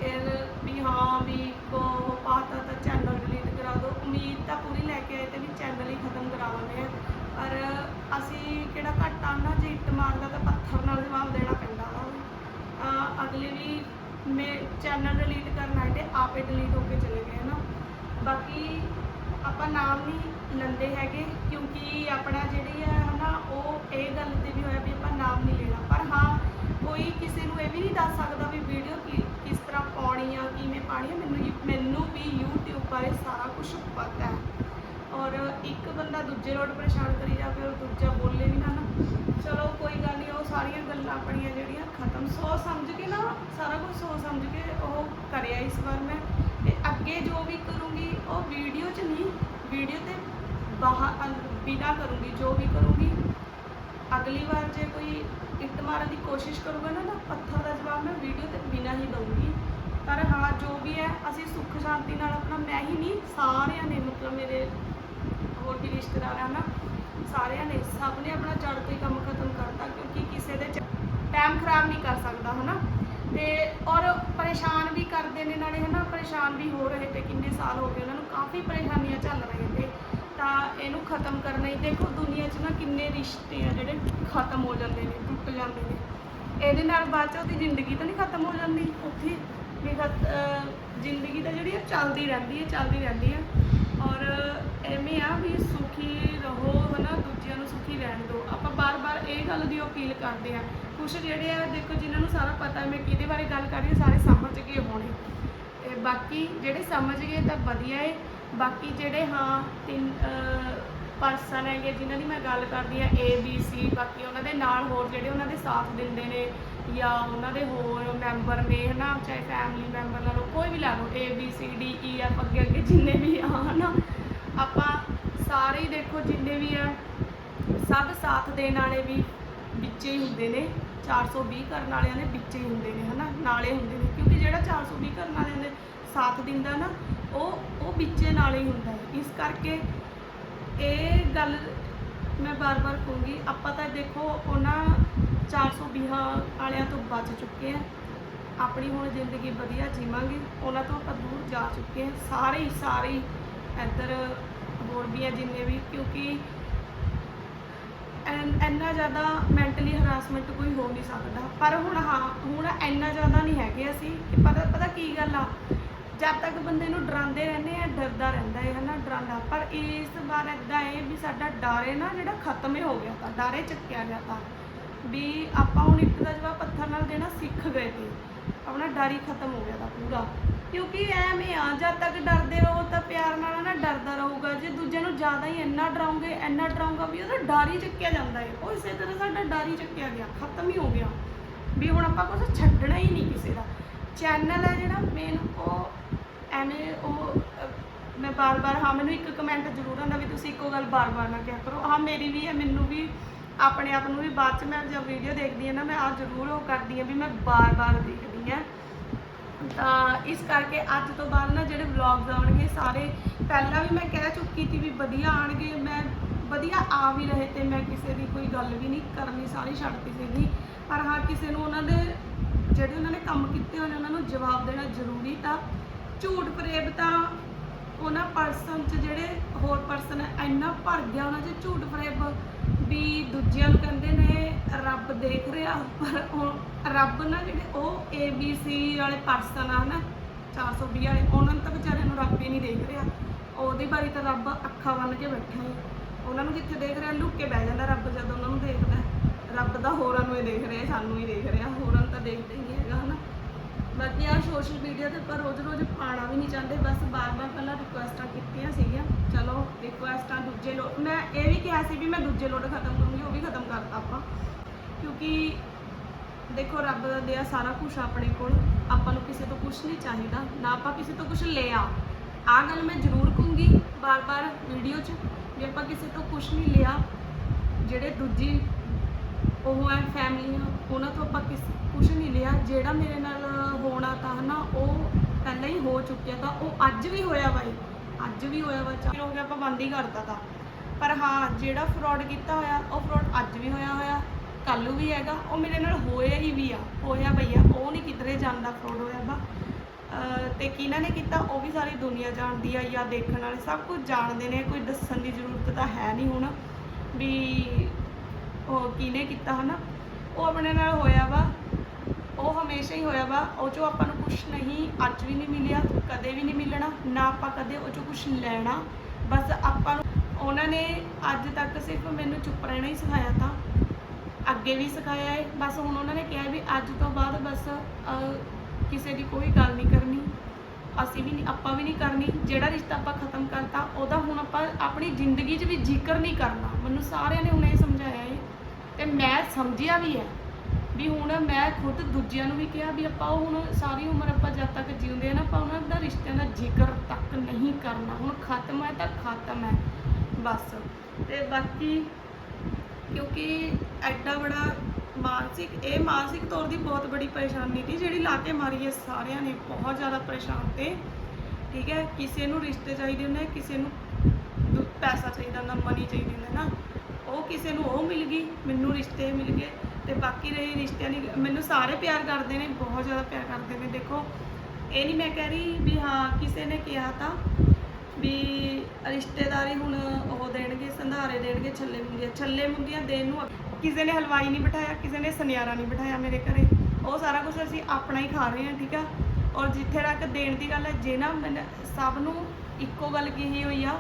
ਇਹ ਵੀ ਹਾਂ ਵੀ ਕੋ ਪਾਤਾ ਤਾਂ ਚੈਨਲ ਡਿਲੀਟ ਕਰਾ ਦਿਓ। ਉਮੀਦ ਤਾਂ ਪੂਰੀ ਲੈ ਕੇ ਆਏ ਤੇ ਵੀ ਚੈਨਲ ਹੀ ਖਤਮ ਕਰਾਵਾਂਗੇ ਪਰ ਅਸੀਂ ਕਿਹੜਾ ਘੱਟ ਆ ਨਾ ਜੇ ਇੱਟ ਮਾਰਦਾ ਤਾਂ ਪੱਥਰ ਨਾਲ ਜਵਾਬ ਦੇਣਾ ਪੈਂਦਾ ਵਾ। ਅਗਲੇ ਵੀ ਮੇ ਚੈਨਲ ਡਿਲੀਟ ਕਰਨ ਆਏ ਤੇ ਆਪੇ ਡਿਲੀਟ ਹੋ ਕੇ ਚਲੇ ਗਏ ਨਾ। ਬਾਕੀ ਆਪਾਂ ਨਾਮ ਨਹੀਂ ਲੈਂਦੇ ਹੈਗੇ, ਕਿਉਂਕਿ ਆਪਣਾ ਜਿਹੜੀ ਹੈ ਹਨਾ, ਉਹ ਇਹ ਗੱਲ ਤੇ ਵੀ ਹੋਇਆ ਵੀ ਆਪਾਂ ਨਾਮ ਨਹੀਂ ਲੈਣਾ। ਪਰ ਹਾਂ ਕੋਈ ਕਿਸੇ ਨੂੰ ਇਹ ਵੀ ਨਹੀਂ ਦੱਸ ਸਕਦਾ ਵੀ ਵੀਡੀਓ ਕੀ, ਕਿਸ ਤਰ੍ਹਾਂ ਪਾਉਣੀ ਆ, ਕਿਵੇਂ ਪਾਉਣੀ ਆ। ਮੈਨੂੰ ਮੈਨੂੰ ਵੀ YouTube ਬਾਰੇ ਸਾਰਾ ਕੁਝ ਪਤਾ ਹੈ। ਔਰ ਇੱਕ ਬੰਦਾ ਦੂਜੇ ਰੋਡ ਪਰੇਸ਼ਾਨ ਕਰੀ ਜਾਵੇ ਔਰ ਦੂਜਾ ਬੋਲੇ ਵੀ ਨਾ ਨਾ। ਚਲੋ ਕੋਈ ਗੱਲ ਨਹੀਂ, ਉਹ ਸਾਰੀਆਂ ਗੱਲਾਂ ਆਪਣੀਆਂ ਜਿਹੜੀਆਂ ਖਤਮ। ਸੋਚ ਸਮਝ ਕੇ ਨਾ, ਸਾਰਾ ਕੁਝ ਸੋਚ ਸਮਝ ਕੇ ਉਹ ਕਰਿਆ ਇਸ ਵਾਰ ਮੈਂ। ਤੇ ਅੱਗੇ ਜੋ ਵੀ ਕਰੂੰਗੀ, ਉਹ ਵੀਡੀਓ 'ਚ ਨਹੀਂ ਵੀਡੀਓ ਤੇ ਬਾਹਰ ਬਿਨਾ ਕਰੂੰਗੀ, ਜੋ ਵੀ ਕਰੂੰਗੀ ਅਗਲੀ ਵਾਰ ਜੇ ਕੋਈ ਇੱਟ ਮਾਰਨ ਦੀ ਕੋਸ਼ਿਸ਼ ਕਰੂਗਾ ਨਾ, ਤਾਂ ਪੱਥਰ ਦਾ ਜਵਾਬ ਮੈਂ ਵੀਡੀਓ ਤੇ ਬਿਨਾ ਹੀ ਦਊਂਗੀ। ਪਰ ਹਾਂ, ਜੋ ਵੀ ਹੈ, ਅਸੀਂ ਸੁੱਖ ਸ਼ਾਂਤੀ ਨਾਲ ਆਪਣਾ, ਮੈਂ ਹੀ ਨਹੀਂ, ਸਾਰਿਆਂ ਨੇ, ਮਤਲਬ ਮੇਰੇ ਹੋਰ ਵੀ ਰਿਸ਼ਤੇਦਾਰ ਹਨ ਨਾ, ਸਾਰਿਆਂ ਨੇ, ਸਭ ਨੇ ਆਪਣਾ ਜੜ ਤੋਂ ਹੀ ਕੰਮ ਖਤਮ ਕਰਤਾ, ਕਿਉਂਕਿ ਕਿਸੇ ਦੇ ਟਾਈਮ ਖਰਾਬ ਨਹੀਂ ਕਰ ਸਕਦਾ, ਹਨਾ? ਤੇ ਔਰ ਪਰੇਸ਼ਾਨ ਵੀ ਕਰਦੇ ਨੇ ਨਾਲੇ, ਹਨਾ? ਪਰੇਸ਼ਾਨ ਵੀ ਹੋ ਰਹੇ ਤੇ ਕਿੰਨੇ ਸਾਲ ਹੋ ਗਏ, ਉਹਨਾਂ ਨੂੰ ਕਾਫੀ ਪਰੇਸ਼ਾਨੀਆਂ ਚੱਲ ਰਹੀਆਂ ਤੇ ਤਾਂ ਇਹਨੂੰ ਖਤਮ ਕਰਨਾ ਹੀ, ਦੇਖੋ ਦੁਨੀਆ 'ਚ ਨਾ ਕਿੰਨੇ ਰਿਸ਼ਤੇ ਆ ਜਿਹੜੇ ਖਤਮ ਹੋ ਜਾਂਦੇ ਨੇ, ਟੁੱਟ ਜਾਂਦੇ ਨੇ। ਇਹਦੇ ਨਾਲ ਬਾਅਦ 'ਚ ਉਹਦੀ ਜ਼ਿੰਦਗੀ ਤਾਂ ਨਹੀਂ ਖਤਮ ਹੋ ਜਾਂਦੀ। ਉੱਥੇ ਵੀ ਜ਼ਿੰਦਗੀ ਤਾਂ ਜਿਹੜੀ ਆ ਚੱਲਦੀ ਰਹਿੰਦੀ ਹੈ ਚੱਲਦੀ ਰਹਿੰਦੀ ਆ। ਔਰ ਐਵੇਂ ਆ ਵੀ ਸੁਖੀ ਰਹੋ, ਹਨਾ, ਦੂਜਿਆਂ ਨੂੰ ਸੁਖੀ ਰਹਿਣ ਦਿਓ। ਆਪਾਂ ਬਾਰ-ਬਾਰ ਇਹ ਗੱਲ ਦੀ ਅਪੀਲ ਕਰਦੇ ਆ। ਕੁਝ ਜਿਹੜੇ ਆ, ਦੇਖੋ ਜਿਨ੍ਹਾਂ ਨੂੰ ਸਾਰਾ ਪਤਾ, ਮੈਂ ਕਿਹਦੇ ਬਾਰੇ ਗੱਲ ਕਰ ਰਹੀ ਹਾਂ, ਸਾਰੇ ਸਮਝ ਗਏ ਹੋਣੇ। ਤੇ ਬਾਕੀ ਜਿਹੜੇ ਸਮਝ ਗਏ ਤਾਂ ਵਧੀਆ ਏ। ਬਾਕੀ ਜਿਹੜੇ ਹਾਂ ਤਿੰਨ ਪਰਸਨ ਹੈਗੇ, ਜਿਨ੍ਹਾਂ ਦੀ ਮੈਂ ਗੱਲ ਕਰਦੀ ਆ ਏ ਬੀ ਸੀ ਬਾਕੀ ਉਹਨਾਂ ਦੇ ਨਾਲ ਹੋਰ ਜਿਹੜੇ ਉਹਨਾਂ ਦੇ ਸਾਥ ਦਿੰਦੇ ਨੇ, ਜਾਂ ਉਹਨਾਂ ਦੇ ਹੋਰ ਮੈਂਬਰ ਨੇ, ਹਨਾ, ਚਾਹੇ ਫੈਮਿਲੀ ਮੈਂਬਰ ਲਾ ਲਓ, ਕੋਈ ਵੀ ਲਾ ਲਓ A B C D E F, ਅੱਗੇ ਅੱਗੇ, ਜਿੰਨੇ ਵੀ ਆ, ਹਨਾ, ਆਪਾਂ ਸਾਰੇ ਹੀ ਦੇਖੋ ਜਿੰਨੇ ਵੀ ਆ, ਸਭ ਸਾਥ ਦੇਣ ਵਾਲੇ ਵੀ ਵਿੱਚ ਹੀ ਹੁੰਦੇ ਨੇ 420 ਕਰਨ ਵਾਲਿਆਂ ਦੇ ਵਿੱਚ ਹੀ ਹੁੰਦੇ ਨੇ, ਹਨਾ, ਨਾਲੇ ਹੁੰਦੇ ਨੇ, ਕਿਉਂਕਿ ਜਿਹੜਾ 420 ਕਰਨ ਵਾਲਿਆਂ ਦੇ ਸਾਥ ਦਿੰਦਾ ਨਾ, ਉਹ ਉਹ ਵਿੱਚੇ ਨਾਲ ਹੀ ਹੁੰਦਾ ਹੈ। ਇਸ ਕਰਕੇ ਇਹ ਗੱਲ ਮੈਂ ਬਾਰ-ਬਾਰ ਕਹੂੰਗੀ, ਆਪਾਂ ਤਾਂ ਦੇਖੋ ਉਹਨਾਂ 420 ਵਾਲਿਆਂ ਤੋਂ ਬਚ ਚੁੱਕੇ ਆ ਆਪਣੀ ਹੁਣ ਜ਼ਿੰਦਗੀ ਵਧੀਆ ਜੀਵਾਂਗੇ, ਉਹਨਾਂ ਤੋਂ ਆਪਾਂ ਦੂਰ ਜਾ ਚੁੱਕੇ ਹਾਂ। ਸਾਰੇ ਹੀ ਸਾਰੇ ਹੀ ਇੱਧਰ ਹੋਰ ਵੀ ਆ ਜਿੰਨੇ ਵੀ, ਕਿਉਂਕਿ ਇੰਨਾ ਜ਼ਿਆਦਾ ਮੈਂਟਲੀ ਹਰਾਸਮੈਂਟ ਕੋਈ ਹੋ ਨਹੀਂ ਸਕਦਾ। ਪਰ ਹੁਣ ਹਾਂ, ਹੁਣ ਇੰਨਾ ਜ਼ਿਆਦਾ ਨਹੀਂ ਹੈਗੇ ਅਸੀਂ, ਕਿ ਪਤਾ ਪਤਾ ਕੀ ਗੱਲ ਆ? ਜਦ ਤੱਕ ਬੰਦੇ ਨੂੰ ਡਰਾਉਂਦੇ ਰਹਿੰਦੇ ਆ, ਡਰਦਾ ਰਹਿੰਦਾ ਹੈ, ਹਨਾ, ਡਰਾਉਂਦਾ। ਪਰ ਇਸ ਵਾਰ ਇਦਾਂ ਹੈ ਵੀ ਸਾਡਾ ਡਰ ਹੈ ਨਾ, ਜਿਹੜਾ ਖਤਮ ਹੀ ਹੋ ਗਿਆ ਤਾਂ, ਡਰ ਹੀ ਚੱਕਿਆ ਗਿਆ ਤਾਂ। ਵੀ ਆਪਾਂ ਹੁਣ ਇੱਕ ਦਾ ਜਵਾਬ ਪੱਥਰ ਨਾਲ ਦੇਣਾ ਸਿੱਖ ਗਏ ਤੇ, ਆਪਣਾ ਡਰ ਹੀ ਖਤਮ ਹੋ ਗਿਆ ਤਾਂ ਪੂਰਾ। ਕਿਉਂਕਿ ਐਵੇਂ ਆ, ਜਦ ਤੱਕ ਡਰਦੇ ਰਹੋ ਤਾਂ ਪਿਆਰ ਨਾਲ ਨਾ ਡਰਦਾ ਰਹੂਗਾ। ਜੇ ਦੂਜੇ ਨੂੰ ਜ਼ਿਆਦਾ ਹੀ ਇੰਨਾ ਡਰਾਉਂਗੇ, ਇੰਨਾ ਡਰਾਉਂਗਾ ਵੀ ਉਹਦਾ ਡਰ ਹੀ ਚੱਕਿਆ ਜਾਂਦਾ ਹੈ। ਉਹ ਇਸੇ ਤਰ੍ਹਾਂ ਸਾਡਾ ਡਰ ਹੀ ਚੱਕਿਆ ਗਿਆ, ਖਤਮ ਹੀ ਹੋ ਗਿਆ। ਵੀ ਹੁਣ ਆਪਾਂ ਕੁਝ ਛੱਡਣਾ ਹੀ ਨਹੀਂ ਕਿਸੇ ਦਾ। ਚੈਨਲ ਹੈ ਜਿਹੜਾ ਮੇਨ ਉਹ ਐਵੇਂ ਉਹ ਅਹ, ਮੈਂ ਬਾਰ-ਬਾਰ ਹਾਂ ਮੈਨੂੰ ਇੱਕ ਕਮੈਂਟ ਜ਼ਰੂਰ ਆਉਂਦਾ ਵੀ ਤੁਸੀਂ ਇੱਕੋ ਗੱਲ ਬਾਰ-ਬਾਰ ਨਾ ਕਿਹਾ ਕਰੋ। ਹਾਂ ਮੇਰੀ ਵੀ ਹੈ ਮੈਨੂੰ ਵੀ ਆਪਣੇ ਆਪ ਨੂੰ ਵੀ ਬਾਅਦ ਚ ਮੈਂ ਜਦ ਵੀਡੀਓ ਦੇਖਦੀ ਹਾਂ ਨਾ ਮੈਂ ਆ ਜ਼ਰੂਰ ਉਹ ਕਰਦੀ ਹਾਂ ਵੀ ਮੈਂ ਬਾਰ-ਬਾਰ ਦੇਖਦੀ ਹਾਂ। ਤਾਂ ਇਸ ਕਰਕੇ ਅੱਜ ਤੋਂ ਬਾਅਦ ਨਾ ਜਿਹੜੇ ਵਲੌਗਸ ਆਉਣਗੇ ਸਾਰੇ ਪਹਿਲਾਂ ਵੀ ਮੈਂ ਕਹਿ ਚੁੱਕੀ ਸੀ ਵੀ ਵਧੀਆ ਆਣਗੇ ਮੈਂ ਵਧੀਆ ਆ ਵੀ ਰਹੇ ਤੇ ਮੈਂ ਕਿਸੇ ਦੀ ਕੋਈ ਗੱਲ ਵੀ ਨਹੀਂ ਕਰਨੀ ਸਾਰੀ ਛੱਡਤੀ ਸੀਗੀ ਪਰ ਹਾਂ ਕਿਸੇ ਨੂੰ ਉਹਨਾਂ ਦੇ ਜਿਹੜੇ ਉਹਨਾਂ ਨੇ ਕੰਮ ਕੀਤੇ ਹੋਏ ਨੇ ਉਹਨਾਂ ਨੂੰ ਜਵਾਬ ਦੇਣਾ ਜ਼ਰੂਰੀ ਤਾਂ ਝੂਠ ਫਰੇਬ ਤਾਂ ਉਹਨਾਂ ਪਰਸਨ 'ਚ ਜਿਹੜੇ ਹੋਰ ਪਰਸਨ ਇੰਨਾ ਭਰ ਗਿਆ ਉਹਨਾਂ 'ਚ ਝੂਠ ਫਰੇਬ ਵੀ ਦੂਜਿਆਂ ਨੂੰ ਕਹਿੰਦੇ ਨੇ, ਰੱਬ ਦੇਖ ਰਿਹਾ। ਪਰ ਉਹ, ਰੱਬ ਨਾ ਜਿਹੜੇ ਉਹ ਏ ਬੀ ਸੀ ਵਾਲੇ ਪਰਸਨ ਆ ਨਾ 420 ਵਾਲੇ, ਉਹਨਾਂ ਨੂੰ ਤਾਂ ਵਿਚਾਰਿਆਂ ਨੂੰ ਰੱਬ ਹੀ ਨਹੀਂ ਦੇਖ ਰਿਹਾ। ਉਹਦੇ ਬਾਰੇ ਤਾਂ ਰੱਬ ਅੱਖਾਂ ਬੰਨ ਕੇ ਬੈਠਾ ਹੈ ਉਹਨਾਂ ਨੂੰ ਕਿੱਥੇ ਦੇਖ ਰਿਹਾ, ਲੁੱਕ ਕੇ ਬਹਿ ਜਾਂਦਾ ਰੱਬ ਜਦੋਂ ਉਹਨਾਂ ਨੂੰ ਦੇਖਦਾ। ਰੱਬ ਤਾਂ ਹੋਰਾਂ ਨੂੰ ਹੀ ਦੇਖ ਰਿਹਾ, ਸਾਨੂੰ ਹੀ ਦੇਖ ਰਿਹਾ। ਹੋਰਾਂ ਨੂੰ ਤਾਂ ਦੇਖਦੇ ਹੀ ਬਾਕੀ ਆ ਸੋਸ਼ਲ ਮੀਡੀਆ ਤੇ ਆਪਾਂ ਰੋਜ਼-ਰੋਜ਼ ਪਾਣਾ ਵੀ ਨਹੀਂ ਚਾਹੁੰਦੇ, ਬਸ ਬਾਰ-ਬਾਰ ਪਹਿਲਾਂ ਰਿਕੁਐਸਟਾਂ ਕੀਤੀਆਂ ਸੀਗੀਆਂ। ਚਲੋ ਰਿਕੁਐਸਟਾਂ ਦੂਜੇ ਲੋਟ ਮੈਂ ਇਹ ਵੀ ਕਿਹਾ ਸੀ ਵੀ ਮੈਂ ਦੂਜੇ ਲੋਟ ਖਤਮ ਕਰੂੰਗੀ, ਉਹ ਵੀ ਖਤਮ ਕਰਤਾ ਆਪਾਂ। ਕਿਉਂਕਿ ਦੇਖੋ, ਰੱਬ ਦਾ ਦਿਆ ਸਾਰਾ ਕੁਝ ਆਪਣੇ ਕੋਲ, ਆਪਾਂ ਨੂੰ ਕਿਸੇ ਤੋਂ ਕੁਝ ਨਹੀਂ ਚਾਹੀਦਾ, ਨਾ ਆਪਾਂ ਕਿਸੇ ਤੋਂ ਕੁਝ ਲਿਆ ਆ। ਗੱਲ ਮੈਂ ਜ਼ਰੂਰ ਕਹੂੰਗੀ ਬਾਰ-ਬਾਰ ਵੀਡੀਓ 'ਚ, ਵੀ ਆਪਾਂ ਕਿਸੇ ਤੋਂ ਕੁਝ ਨਹੀਂ ਲਿਆ, ਜਿਹੜੇ ਦੂਜੀ ਉਹ ਹੈ ਫੈਮਲੀ ਉਹਨਾਂ ਤੋਂ ਆਪਾਂ ਕਿਸ ਕੁਝ ਨਹੀਂ ਲਿਆ, ਜਿਹੜਾ ਮੇਰੇ ਨਾਲ ਹੋਣਾ ਤਾਂ ਹਨਾ, ਉਹ ਪਹਿਲਾਂ ਹੀ ਹੋ ਚੁੱਕਿਆ ਤਾਂ ਉਹ ਅੱਜ ਵੀ ਹੋਇਆ ਵਾ ਇਹ। ਅੱਜ ਵੀ ਹੋਇਆ ਵਾ, ਚਾਹ ਹੋ ਗਿਆ ਆਪਾਂ ਬੰਦ ਹੀ ਕਰਤਾ ਤਾਂ ਪਰ ਹਾਂ, ਜਿਹੜਾ ਫਰਾਡ ਕੀਤਾ ਹੋਇਆ, ਉਹ ਫਰਾਡ ਅੱਜ ਵੀ ਹੋਇਆ ਹੋਇਆ, ਕੱਲ੍ਹ ਵੀ ਹੈਗਾ, ਉਹ ਮੇਰੇ ਨਾਲ ਹੋਇਆ ਹੀ ਵੀ ਆ, ਹੋਇਆ ਭਈਆ ਉਹ ਨਹੀਂ ਕਿਧਰੇ ਜਾਂਦਾ ਫਰਾਡ ਹੋਇਆ ਵਾ ਅਹ ਤੇ ਕਿਹਨਾਂ ਨੇ ਕੀਤਾ, ਉਹ ਵੀ ਸਾਰੀ ਦੁਨੀਆ ਜਾਣਦੀ ਆ, ਜਾਂ ਦੇਖਣ ਵਾਲੇ ਸਭ ਕੁਝ ਜਾਣਦੇ ਨੇ, ਕੋਈ ਦੱਸਣ ਦੀ ਜ਼ਰੂਰਤ ਤਾਂ ਹੈ ਨਹੀਂ ਹੁਣ ਵੀ ਉਹ ਕਿਹਨੇ ਕੀਤਾ ਹਨਾ, ਉਹ ਆਪਣੇ ਨਾਲ ਹੋਇਆ ਵਾ ਉਹ ਹਮੇਸ਼ਾ ਹੀ ਹੋਇਆ ਵਾ, ਉਹ ਚੋਂ ਆਪਾਂ ਨੂੰ ਕੁਝ ਨਹੀਂ, ਅੱਜ ਵੀ ਨਹੀਂ ਮਿਲਿਆ, ਕਦੇ ਵੀ ਨਹੀਂ ਮਿਲਣਾ, ਨਾ ਆਪਾਂ ਕਦੇ ਉਹ ਚੋਂ ਕੁਝ ਲੈਣਾ। ਬਸ ਆਪਾਂ ਨੂੰ, ਉਹਨਾਂ ਨੇ ਅੱਜ ਤੱਕ ਸਿਰਫ ਮੈਨੂੰ ਚੁੱਪ ਰਹਿਣਾ ਹੀ ਸਿਖਾਇਆ ਤਾਂ, ਅੱਗੇ ਵੀ ਸਿਖਾਇਆ ਹੈ ਬਸ ਹੁਣ ਉਹਨਾਂ ਨੇ ਕਿਹਾ ਵੀ ਅੱਜ ਤੋਂ ਬਾਅਦ ਬਸ ਕਿਸੇ ਦੀ ਕੋਈ ਗੱਲ ਨਹੀਂ ਕਰਨੀ, ਅਸੀਂ ਵੀ ਨਹੀਂ, ਆਪਾਂ ਵੀ ਨਹੀਂ ਕਰਨੀ, ਜਿਹੜਾ ਰਿਸ਼ਤਾ ਆਪਾਂ ਖਤਮ ਕਰਤਾ, ਉਹਦਾ ਹੁਣ ਆਪਾਂ ਆਪਣੀ ਜ਼ਿੰਦਗੀ 'ਚ ਵੀ ਜ਼ਿਕਰ ਨਹੀਂ ਕਰਨਾ। ਮੈਨੂੰ ਸਾਰਿਆਂ ਨੇ ਹੁਣ ਇਹ ਸਮਝਾਇਆ ਹੈ ਤੇ ਮੈਂ ਸਮਝਿਆ ਵੀ ਹੈ ਵੀ ਹੁਣ ਮੈਂ ਖੁਦ ਦੂਜਿਆਂ ਨੂੰ ਵੀ ਕਿਹਾ ਵੀ ਆਪਾਂ ਉਹ ਹੁਣ ਸਾਰੀ ਉਮਰ ਆਪਾਂ ਜਦ ਤੱਕ ਜਿਉਂਦੇ ਆ ਨਾ, ਆਪਾਂ ਉਹਨਾਂ ਦਾ ਰਿਸ਼ਤਿਆਂ ਦਾ ਜ਼ਿਕਰ ਤੱਕ ਨਹੀਂ ਕਰਨਾ। ਹੁਣ ਖਤਮ ਹੈ ਤਾਂ ਖਤਮ ਹੈ, ਬਸ। ਤੇ ਬਾਕੀ ਕਿਉਂਕਿ ਐਡਾ ਬੜਾ ਮਾਨਸਿਕ, ਇਹ ਮਾਨਸਿਕ ਤੌਰ ਦੀ ਬਹੁਤ ਬੜੀ ਪਰੇਸ਼ਾਨੀ ਸੀ ਜਿਹੜੀ ਲਾ ਕੇ ਮਾਰੀ ਹੈ ਸਾਰਿਆਂ ਨੇ, ਬਹੁਤ ਜ਼ਿਆਦਾ ਪਰੇਸ਼ਾਨ ਤੇ। ਠੀਕ ਹੈ, ਕਿਸੇ ਨੂੰ ਰਿਸ਼ਤੇ ਚਾਹੀਦੇ ਹੁੰਦੇ, ਕਿਸੇ ਨੂੰ ਦੁ- ਪੈਸਾ ਚਾਹੀਦਾ ਹੁੰਦਾ ਮਨੀ ਚਾਹੀਦੀ ਹੁੰਦਾ ਨਾ। ਉਹ ਕਿਸੇ ਨੂੰ ਉਹ ਮਿਲ ਗਈ, ਮੈਨੂੰ ਰਿਸ਼ਤੇ ਮਿਲ ਗਏ। ਤੇ ਬਾਕੀ ਰਹੀ ਰਿਸ਼ਤਿਆਂ ਦੀ ਮੈਨੂੰ ਸਾਰੇ ਪਿਆਰ ਕਰਦੇ ਨੇ, ਬਹੁਤ ਜ਼ਿਆਦਾ ਪਿਆਰ ਕਰਦੇ ਨੇ। ਦੇਖੋ, ਇਹ ਨਹੀਂ ਮੈਂ ਕਹਿ ਰਹੀ ਵੀ ਹਾਂ, ਕਿਸੇ ਨੇ ਕਿਹਾ ਤਾਂ ਵੀ ਰਿਸ਼ਤੇਦਾਰੀ ਹੁਣ ਉਹ ਦੇਣਗੇ, ਸੰਧਾਰੇ ਦੇਣਗੇ, ਛੱਲੇ ਮੁੰਗੀਆਂ, ਛੱਲੇ ਮੁੰਦੀਆਂ ਦੇਣ ਨੂੰ ਕਿਸੇ ਨੇ ਹਲਵਾਈ ਨਹੀਂ ਬਿਠਾਇਆ, ਕਿਸੇ ਨੇ ਸੁਨਿਆਰਾ ਨਹੀਂ ਬਿਠਾਇਆ ਮੇਰੇ ਘਰੇ। ਉਹ ਸਾਰਾ ਕੁਝ ਅਸੀਂ ਆਪਣਾ ਹੀ ਖਾ ਰਹੇ ਹਾਂ, ਠੀਕ ਆ? ਔਰ ਜਿੱਥੇ ਤੱਕ ਦੇਣ ਦੀ ਗੱਲ ਹੈ ਜੇ ਨਾ ਮੈਨੇ ਸਭ ਨੂੰ ਇੱਕੋ ਗੱਲ ਕਹੀ ਹੋਈ ਆ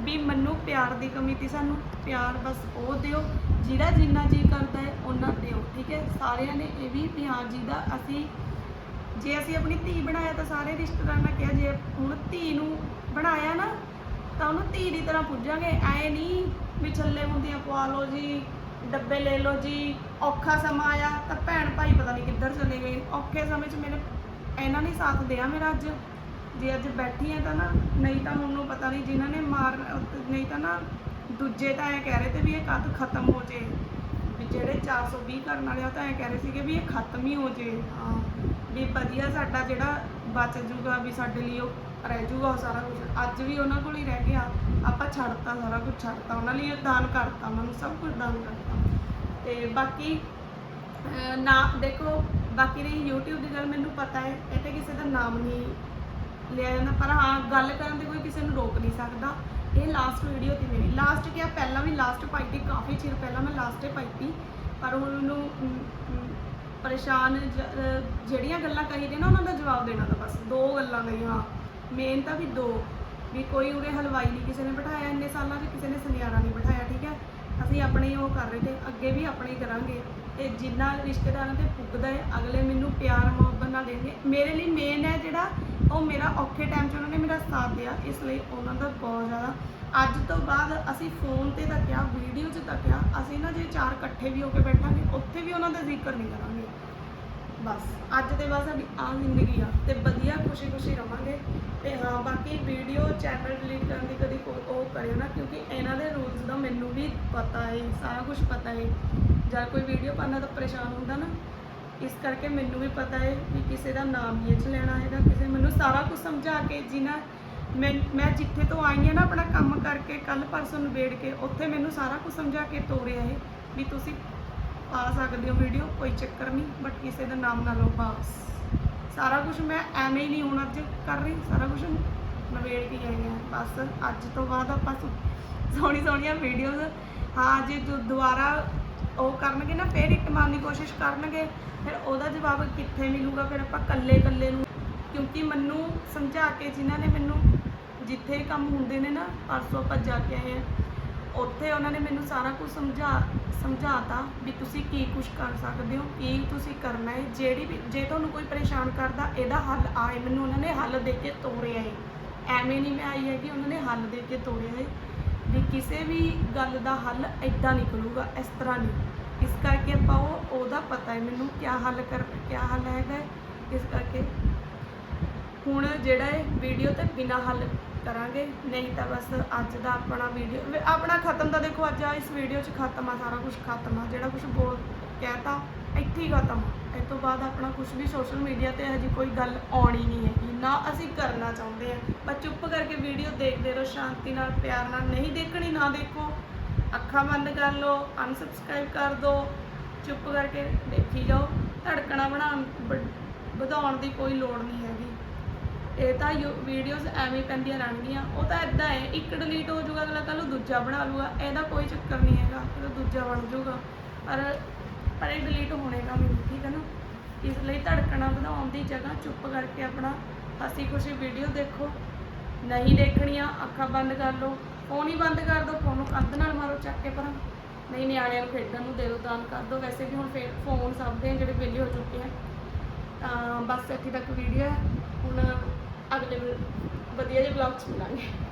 ਵੀ ਮੈਨੂੰ ਪਿਆਰ ਦੀ ਕਮੀ ਤੀ ਸਾਨੂੰ, ਪਿਆਰ ਬਸ ਉਹ ਦਿਓ। ਜਿਹੜਾ ਜਿੰਨਾ ਜੀ ਕਰਦਾ ਹੈ ਉਹਨਾਂ ਦਿਓ, ਠੀਕ ਹੈ? ਸਾਰਿਆਂ ਨੇ ਇਹ ਵੀ ਪਿਆਰ ਹਾਂ ਜੀ ਦਾ ਅਸੀਂ, ਜੇ ਅਸੀਂ ਆਪਣੀ ਧੀ ਬਣਾਇਆ ਤਾਂ ਸਾਰੇ ਰਿਸ਼ਤੇਦਾਰਾਂ ਨੇ ਕਿਹਾ, ਜੇ ਹੁਣ ਧੀ ਨੂੰ ਬਣਾਇਆ ਨਾ, ਤਾਂ ਉਹਨੂੰ ਧੀ ਦੀ ਤਰ੍ਹਾਂ ਪੁੱਜਾਂਗੇ। ਐ ਨਹੀਂ ਵੀ ਛੱਲੇ ਮੁੰਦੀਆਂ ਪਵਾ ਲਓ ਜੀ, ਡੱਬੇ ਲੈ ਲਓ ਜੀ, ਔਖਾ ਸਮਾਂ ਆਇਆ, ਤਾਂ ਭੈਣ ਭਾਈ ਪਤਾ ਨਹੀਂ ਕਿੱਧਰ ਚਲੇ ਗਏ। ਔਖੇ ਸਮੇਂ 'ਚ ਮੇਰੇ, ਇਹਨਾਂ ਨੇ ਸਾਥ ਦਿਆ ਮੇਰਾ ਅੱਜ। ਜੇ ਅੱਜ ਬੈਠੀ ਆ ਤਾਂ ਨਾ, ਨਹੀਂ ਤਾਂ ਮੈਨੂੰ ਪਤਾ ਨਹੀਂ ਜਿਨ੍ਹਾਂ ਨੇ ਮਾਰ, ਨਹੀਂ ਤਾਂ ਨਾ ਦੂਜੇ ਤਾਂ ਐ ਕਹਿ ਰਹੇ ਤੇ ਵੀ ਇਹ ਕਦ ਖਤਮ ਹੋ ਜੇ। ਵੀ ਜਿਹੜੇ 420 ਕਰਨ ਵਾਲੇ ਉਹ ਤਾਂ ਐ ਕਹਿ ਰਹੇ ਸੀਗੇ ਵੀ ਇਹ ਖਤਮ ਹੀ ਹੋ ਜੇ। ਹਾਂ। ਵੀ ਵਧੀਆ ਸਾਡਾ ਜਿਹੜਾ ਬਚ ਜੂਗਾ ਵੀ ਸਾਡੇ ਲਈ ਉਹ ਰਹਿ ਜੂਗਾ ਉਹ ਸਾਰਾ ਕੁਝ ਅੱਜ ਵੀ ਉਹਨਾਂ ਕੋਲ ਹੀ ਰਹਿ ਗਿਆ। ਆਪਾਂ ਛੱਡਤਾ ਸਾਰਾ ਕੁਝ ਛੱਡਤਾ। ਉਹਨਾਂ ਲਈ ਦਾਨ ਕਰਤਾ ਉਹਨਾਂ ਨੂੰ ਸਭ ਕੁਝ ਦਾਨ ਕਰਤਾ। ਤੇ ਬਾਕੀ ਨਾ ਦੇਖੋ ਬਾਕੀ ਰਹੀ YouTube ਦੀ ਗੱਲ ਮੈਨੂੰ ਪਤਾ ਹੈ ਇਹ ਤੇ ਕਿਸੇ ਦਾ ਨਾਮ ਨਹੀਂ ਲਿਆ ਜਾਂਦਾ। ਪਰ ਹਾਂ ਗੱਲ ਕਰਨ ਤੇ ਕੋਈ ਕਿਸੇ ਨੂੰ ਰੋਕ ਨਹੀਂ ਸਕਦਾ। ਇਹ ਲਾਸਟ ਵੀਡੀਓ 'ਤੇ ਮੇਰੀ। ਲਾਸਟ ਕਿਹਾ, ਪਹਿਲਾਂ ਵੀ ਲਾਸਟ ਪਾਈ ਤੀ ਕਾਫੀ ਚਿਰ ਪਹਿਲਾਂ ਮੈਂ ਲਾਸਟ ਤੇ ਪਾਈ ਤੀ ਪਰ ਹੁਣ ਮੈਨੂੰ ਪਰੇਸ਼ਾਨ ਜ- ਜਿਹੜੀਆਂ ਗੱਲਾਂ ਕਹੀ ਦੇ ਨਾ, ਉਹਨਾਂ ਦਾ ਜਵਾਬ ਦੇਣਾ ਤਾਂ ਬਸ, ਦੋ ਗੱਲਾਂ ਗਈਆਂ। ਮੇਨ ਤਾਂ ਵੀ ਦੋ। ਵੀ ਕੋਈ ਉਰੇ ਹਲਵਾਈ ਨਹੀਂ, ਕਿਸੇ ਨੇ ਬਿਠਾਇਆ ਇੰਨੇ ਸਾਲਾਂ 'ਚ, ਕਿਸੇ ਨੇ ਸੁਨਿਆਰਾ ਨਹੀਂ ਬਿਠਾਇਆ, ਠੀਕ ਹੈ? ਅਸੀਂ ਆਪਣੇ ਉਹ ਕਰ ਰਹੇ ਤੇ ਅੱਗੇ ਵੀ ਆਪਣੇ ਕਰਾਂਗੇ। ਤੇ ਜਿੰਨਾ ਰਿਸ਼ਤੇਦਾਰਾਂ ਤੇ ਪੁੱਗਦਾ ਹੈ, ਅਗਲੇ ਮੈਨੂੰ ਪਿਆਰ ਮੁਹੱਬਤ ਨਾਲ ਦੇਣਗੇ। ਮੇਰੇ ਲਈ ਮੇਨ ਹੈ ਜਿਹੜਾ ਉਹ ਮੇਰਾ ਔਖੇ ਟਾਈਮ 'ਚ ਉਹਨਾਂ ਨੇ ਮੇਰਾ ਸਾਥ ਦਿਆ, ਇਸ ਲਈ ਉਹਨਾਂ ਦਾ ਬਹੁਤ ਜ਼ਿਆਦਾ। ਅੱਜ ਤੋਂ ਬਾਅਦ ਅਸੀਂ ਫੋਨ ਤੇ ਤਾਂ ਕਿਹਾ ਵੀਡੀਓ 'ਚ ਤਾਂ ਕਿਹਾ ਅਸੀਂ ਨਾ ਜੇ ਚਾਰ ਇਕੱਠੇ ਵੀ ਹੋ ਕੇ ਬੈਠਾਂਗੇ, ਉੱਥੇ ਵੀ ਉਹਨਾਂ ਦਾ ਜ਼ਿਕਰ ਨਹੀਂ ਕਰਾਂਗੇ। ਬਸ, ਅੱਜ ਤੇ ਬਸ ਸਾਡੀ ਆ ਜ਼ਿੰਦਗੀ ਆ, ਤੇ ਵਧੀਆ ਖੁਸ਼ੀ ਖੁਸ਼ੀ ਰਵਾਂਗੇ। ਤੇ ਹਾਂ, ਬਾਕੀ ਵੀਡੀਓ ਚੈਨਲ ਡਿਲੀਟ ਕਰਨ ਦੀ ਕਦੀ ਕੋ- ਉਹ ਕਰਿਓ ਨਾ, ਕਿਉਂਕਿ ਇਹਨਾਂ ਦੇ ਰੂਲਸ ਦਾ ਮੈਨੂੰ ਵੀ ਪਤਾ ਹੈ ਸਾਰਾ ਕੁਝ ਪਤਾ ਹੈ ਜਦ ਕੋਈ ਵੀਡੀਓ ਪਾਉਂਦਾ ਤਾਂ ਪਰੇਸ਼ਾਨ ਹੁੰਦਾ ਨਾ। ਇਸ ਕਰਕੇ ਮੈਨੂੰ ਵੀ ਪਤਾ ਹੈ ਕਿ ਕਿਸੇ ਦਾ ਨਾਮ ਨਹੀਂ 'ਚ ਲੈਣਾ ਹੈਗਾ ਕਿਸੇ ਮੈਨੂੰ ਸਾਰਾ ਕੁਝ ਸਮਝਾ ਕੇ ਜਿਨਾ ਮੈਂ ਮੈਂ ਜਿੱਥੇ ਤੋਂ ਆਈ ਹਾਂ ਨਾ ਆਪਣਾ ਕੰਮ ਕਰਕੇ ਕੱਲ ਪਰਸੋਂ ਨੂੰ ਵੇੜ ਕੇ ਉੱਥੇ ਮੈਨੂੰ ਸਾਰਾ ਕੁਝ ਸਮਝਾ ਕੇ ਤੋਰਿਆ ਹੈ ਵੀ ਤੁਸੀਂ ਪਾ ਸਕਦੇ ਹੋ ਵੀਡੀਓ, ਕੋਈ ਚੱਕਰ ਨਹੀਂ ਬਟ ਕਿਸੇ ਦਾ ਨਾਮ ਨਾ ਲਓ ਬਸ। ਸਾਰਾ ਕੁਝ ਮੈਂ ਐਵੇਂ ਹੀ ਨਹੀਂ ਹੁਣ ਅੱਜ ਕਰ ਰਹੀ, ਸਾਰਾ ਕੁਝ ਨਵੇੜ ਕੇ ਆਈ ਹਾਂ। ਬਸ ਅੱਜ ਤੋਂ ਬਾਅਦ ਆਪਾਂ ਸੁ- ਸੋਹਣੀ ਸੋਹਣੀਆਂ ਵੀਡੀਓਜ਼ ਹਾਂ, ਜੇ ਦੁ- ਦੁਬਾਰਾ ਉਹ ਕਰਨਗੇ ਨਾ, ਫੇਰ ਇੱਕ ਮਾਰਨ ਦੀ ਕੋਸ਼ਿਸ਼ ਕਰਨਗੇ, ਫਿਰ ਉਹਦਾ ਜਵਾਬ ਕਿੱਥੇ ਮਿਲੂਗਾ? ਫਿਰ ਆਪਾਂ ਕੱਲੇ ਕੱਲੇ ਨੂੰ, ਕਿਉਂਕਿ ਮੈਨੂੰ ਸਮਝਾ ਕੇ ਜਿਨ੍ਹਾਂ ਨੇ ਮੈਨੂੰ ਜਿੱਥੇ ਕੰਮ ਹੁੰਦੇ ਨੇ ਨਾ, ਪਰਸੋਂ ਆਪਾਂ ਜਾ ਕੇ ਆਏ ਹਾਂ, ਉੱਥੇ ਉਹਨਾਂ ਨੇ ਮੈਨੂੰ ਸਾਰਾ ਕੁਝ ਸਮਝਾ, ਸਮਝਾਤਾ ਵੀ ਤੁਸੀਂ ਕੀ ਕੁਝ ਕਰ ਸਕਦੇ ਹੋ, ਕੀ ਤੁਸੀਂ ਕਰਨਾ ਹੈ, ਜਿਹੜੀ ਵੀ, ਜੇ ਤੁਹਾਨੂੰ ਕੋਈ ਪਰੇਸ਼ਾਨ ਕਰਦਾ, ਇਹਦਾ ਹੱਲ ਆਏ। ਮੈਨੂੰ ਉਹਨਾਂ ਨੇ ਹੱਲ ਦੇ ਕੇ ਤੋਰਿਆ ਹੈ। ਐਵੇਂ ਨਹੀਂ ਮੈਂ ਆਈ ਹੈ ਕਿ ਉਹਨਾਂ ਨੇ ਹੱਲ ਦੇ ਕੇ ਤੋਰਿਆ ਹੈ। ਵੀ ਕਿਸੇ ਵੀ ਗੱਲ ਦਾ ਹੱਲ ਐਦਾਂ ਨਿਕਲੂਗਾ, ਇਸ ਤਰ੍ਹਾਂ ਨਹੀਂ। ਇਸ ਕਰਕੇ ਆਪਾਂ ਉਹ, ਉਹਦਾ ਪਤਾ ਹੈ ਮੈਨੂੰ ਕੀ ਹੱਲ ਕਰ ਕੀ ਹੱਲ ਹੈਗਾ ਇਸ ਕਰਕੇ ਹੁਣ ਜਿਹੜਾ ਇਹ ਵੀਡੀਓ ਤੇ ਬਿਨਾ ਹੱਲ ਕਰਾਂਗੇ, ਨਹੀਂ ਤਾਂ ਬਸ ਅੱਜ ਦਾ ਆਪਣਾ ਵੀਡੀਓ ਆਪਣਾ ਖਤਮ ਤਾਂ ਦੇਖੋ, ਅੱਜ ਆ ਇਸ ਵੀਡੀਓ 'ਚ ਖਤਮ ਆ, ਸਾਰਾ ਕੁਝ ਖਤਮ ਆ, ਜਿਹੜਾ ਕੁਝ ਬੋਲ ਕਹਿਤਾ ਇੱਥੇ ਹੀ ਖਤਮ। ਆ ਇਸ ਤੋਂ ਬਾਅਦ ਆਪਣਾ ਕੁਝ ਵੀ ਸੋਸ਼ਲ ਮੀਡੀਆ ਤੇ ਹਜੇ ਕੋਈ ਗੱਲ ਆਉਣੀ ਨਹੀਂ ਹੈਗੀ। ਨਾ ਅਸੀਂ ਕਰਨਾ ਚਾਹੁੰਦੇ ਆ ਪਰ ਚੁੱਪ ਕਰਕੇ ਵੀਡੀਓ ਦੇਖਦੇ ਰਹੋ, ਸ਼ਾਂਤੀ ਨਾਲ, ਪਿਆਰ ਨਾਲ। ਨਹੀਂ ਦੇਖਣੀ, ਨਾ ਦੇਖੋ। ਅੱਖਾਂ ਬੰਦ ਕਰ ਲਓ ਅਨਸਬਸਕ੍ਰਾਈਬ ਕਰ ਦਿਓ ਚੁੱਪ ਕਰਕੇ ਦੇਖੀ ਜਾਓ। ਧੜਕਣਾ ਬਣਾਉਣ, ਵ- ਵਧਾਉਣ ਦੀ ਕੋਈ ਲੋੜ ਨਹੀਂ ਹੈਗੀ। ਇਹ ਤਾਂ ਵੀਡੀਓਜ਼ ਐਵੇਂ ਪੈਂਦੀਆਂ ਰਹਿਣਗੀਆਂ। ਉਹ ਤਾਂ ਇਦਾਂ ਹੈ, ਇੱਕ ਡਿਲੀਟ ਹੋ ਜਾਊਗਾ, ਅਗਲਾ ਕੱਲ ਨੂੰ ਦੂਜਾ ਬਣਾ ਲੂਗਾ ਇਹਦਾ ਕੋਈ ਚੱਕਰ ਨਹੀਂ ਹੈਗਾ। ਫਿਰ ਦੂਜਾ ਬਣ ਜਾਊਗਾ। ਪਰ ਪਰ ਇਹ ਡਿਲੀਟ ਹੋਣੇਗਾ ਮੈਨੂੰ, ਠੀਕ ਹੈ ਨਾ? ਇਸ ਲਈ ਧੜਕਣਾ ਵਧਾਉਣ ਦੀ ਜਗ੍ਹਾ ਚੁੱਪ ਕਰਕੇ ਆਪਣਾ ਹੱਸੀ ਖੁਸ਼ੀ ਵੀਡੀਓ ਦੇਖੋ। ਨਹੀਂ ਦੇਖਣੀਆਂ, ਅੱਖਾਂ ਬੰਦ ਕਰ ਲਓ। ਫੋਨ ਹੀ ਬੰਦ ਕਰ ਦਿਓ ਫੋਨ ਨੂੰ ਕੰਧ ਨਾਲ ਮਾਰੋ, ਚੱਕ ਕੇ ਪਰਾਂ। ਨਹੀਂ, ਨਿਆਣਿਆਂ ਨੂੰ ਖੇਡਣ ਨੂੰ ਦੇ ਦਿਓ ਦਾਨ ਕਰ ਦਿਓ ਵੈਸੇ ਵੀ ਹੁਣ ਫੇ ਫੋਨ ਸਭ ਦੇ ਜਿਹੜੇ ਵਿਹਲੇ ਹੋ ਚੁੱਕੇ ਆ, ਤਾਂ ਬਸ ਇੱਥੇ ਤੱਕ ਵੀਡੀਓ ਹੈ। ਹੁਣ ਅਗਲੇ ਵਧੀਆ ਜਿਹੇ ਵਲੌਗ ਚ ਮਿਲਾਂਗੇ।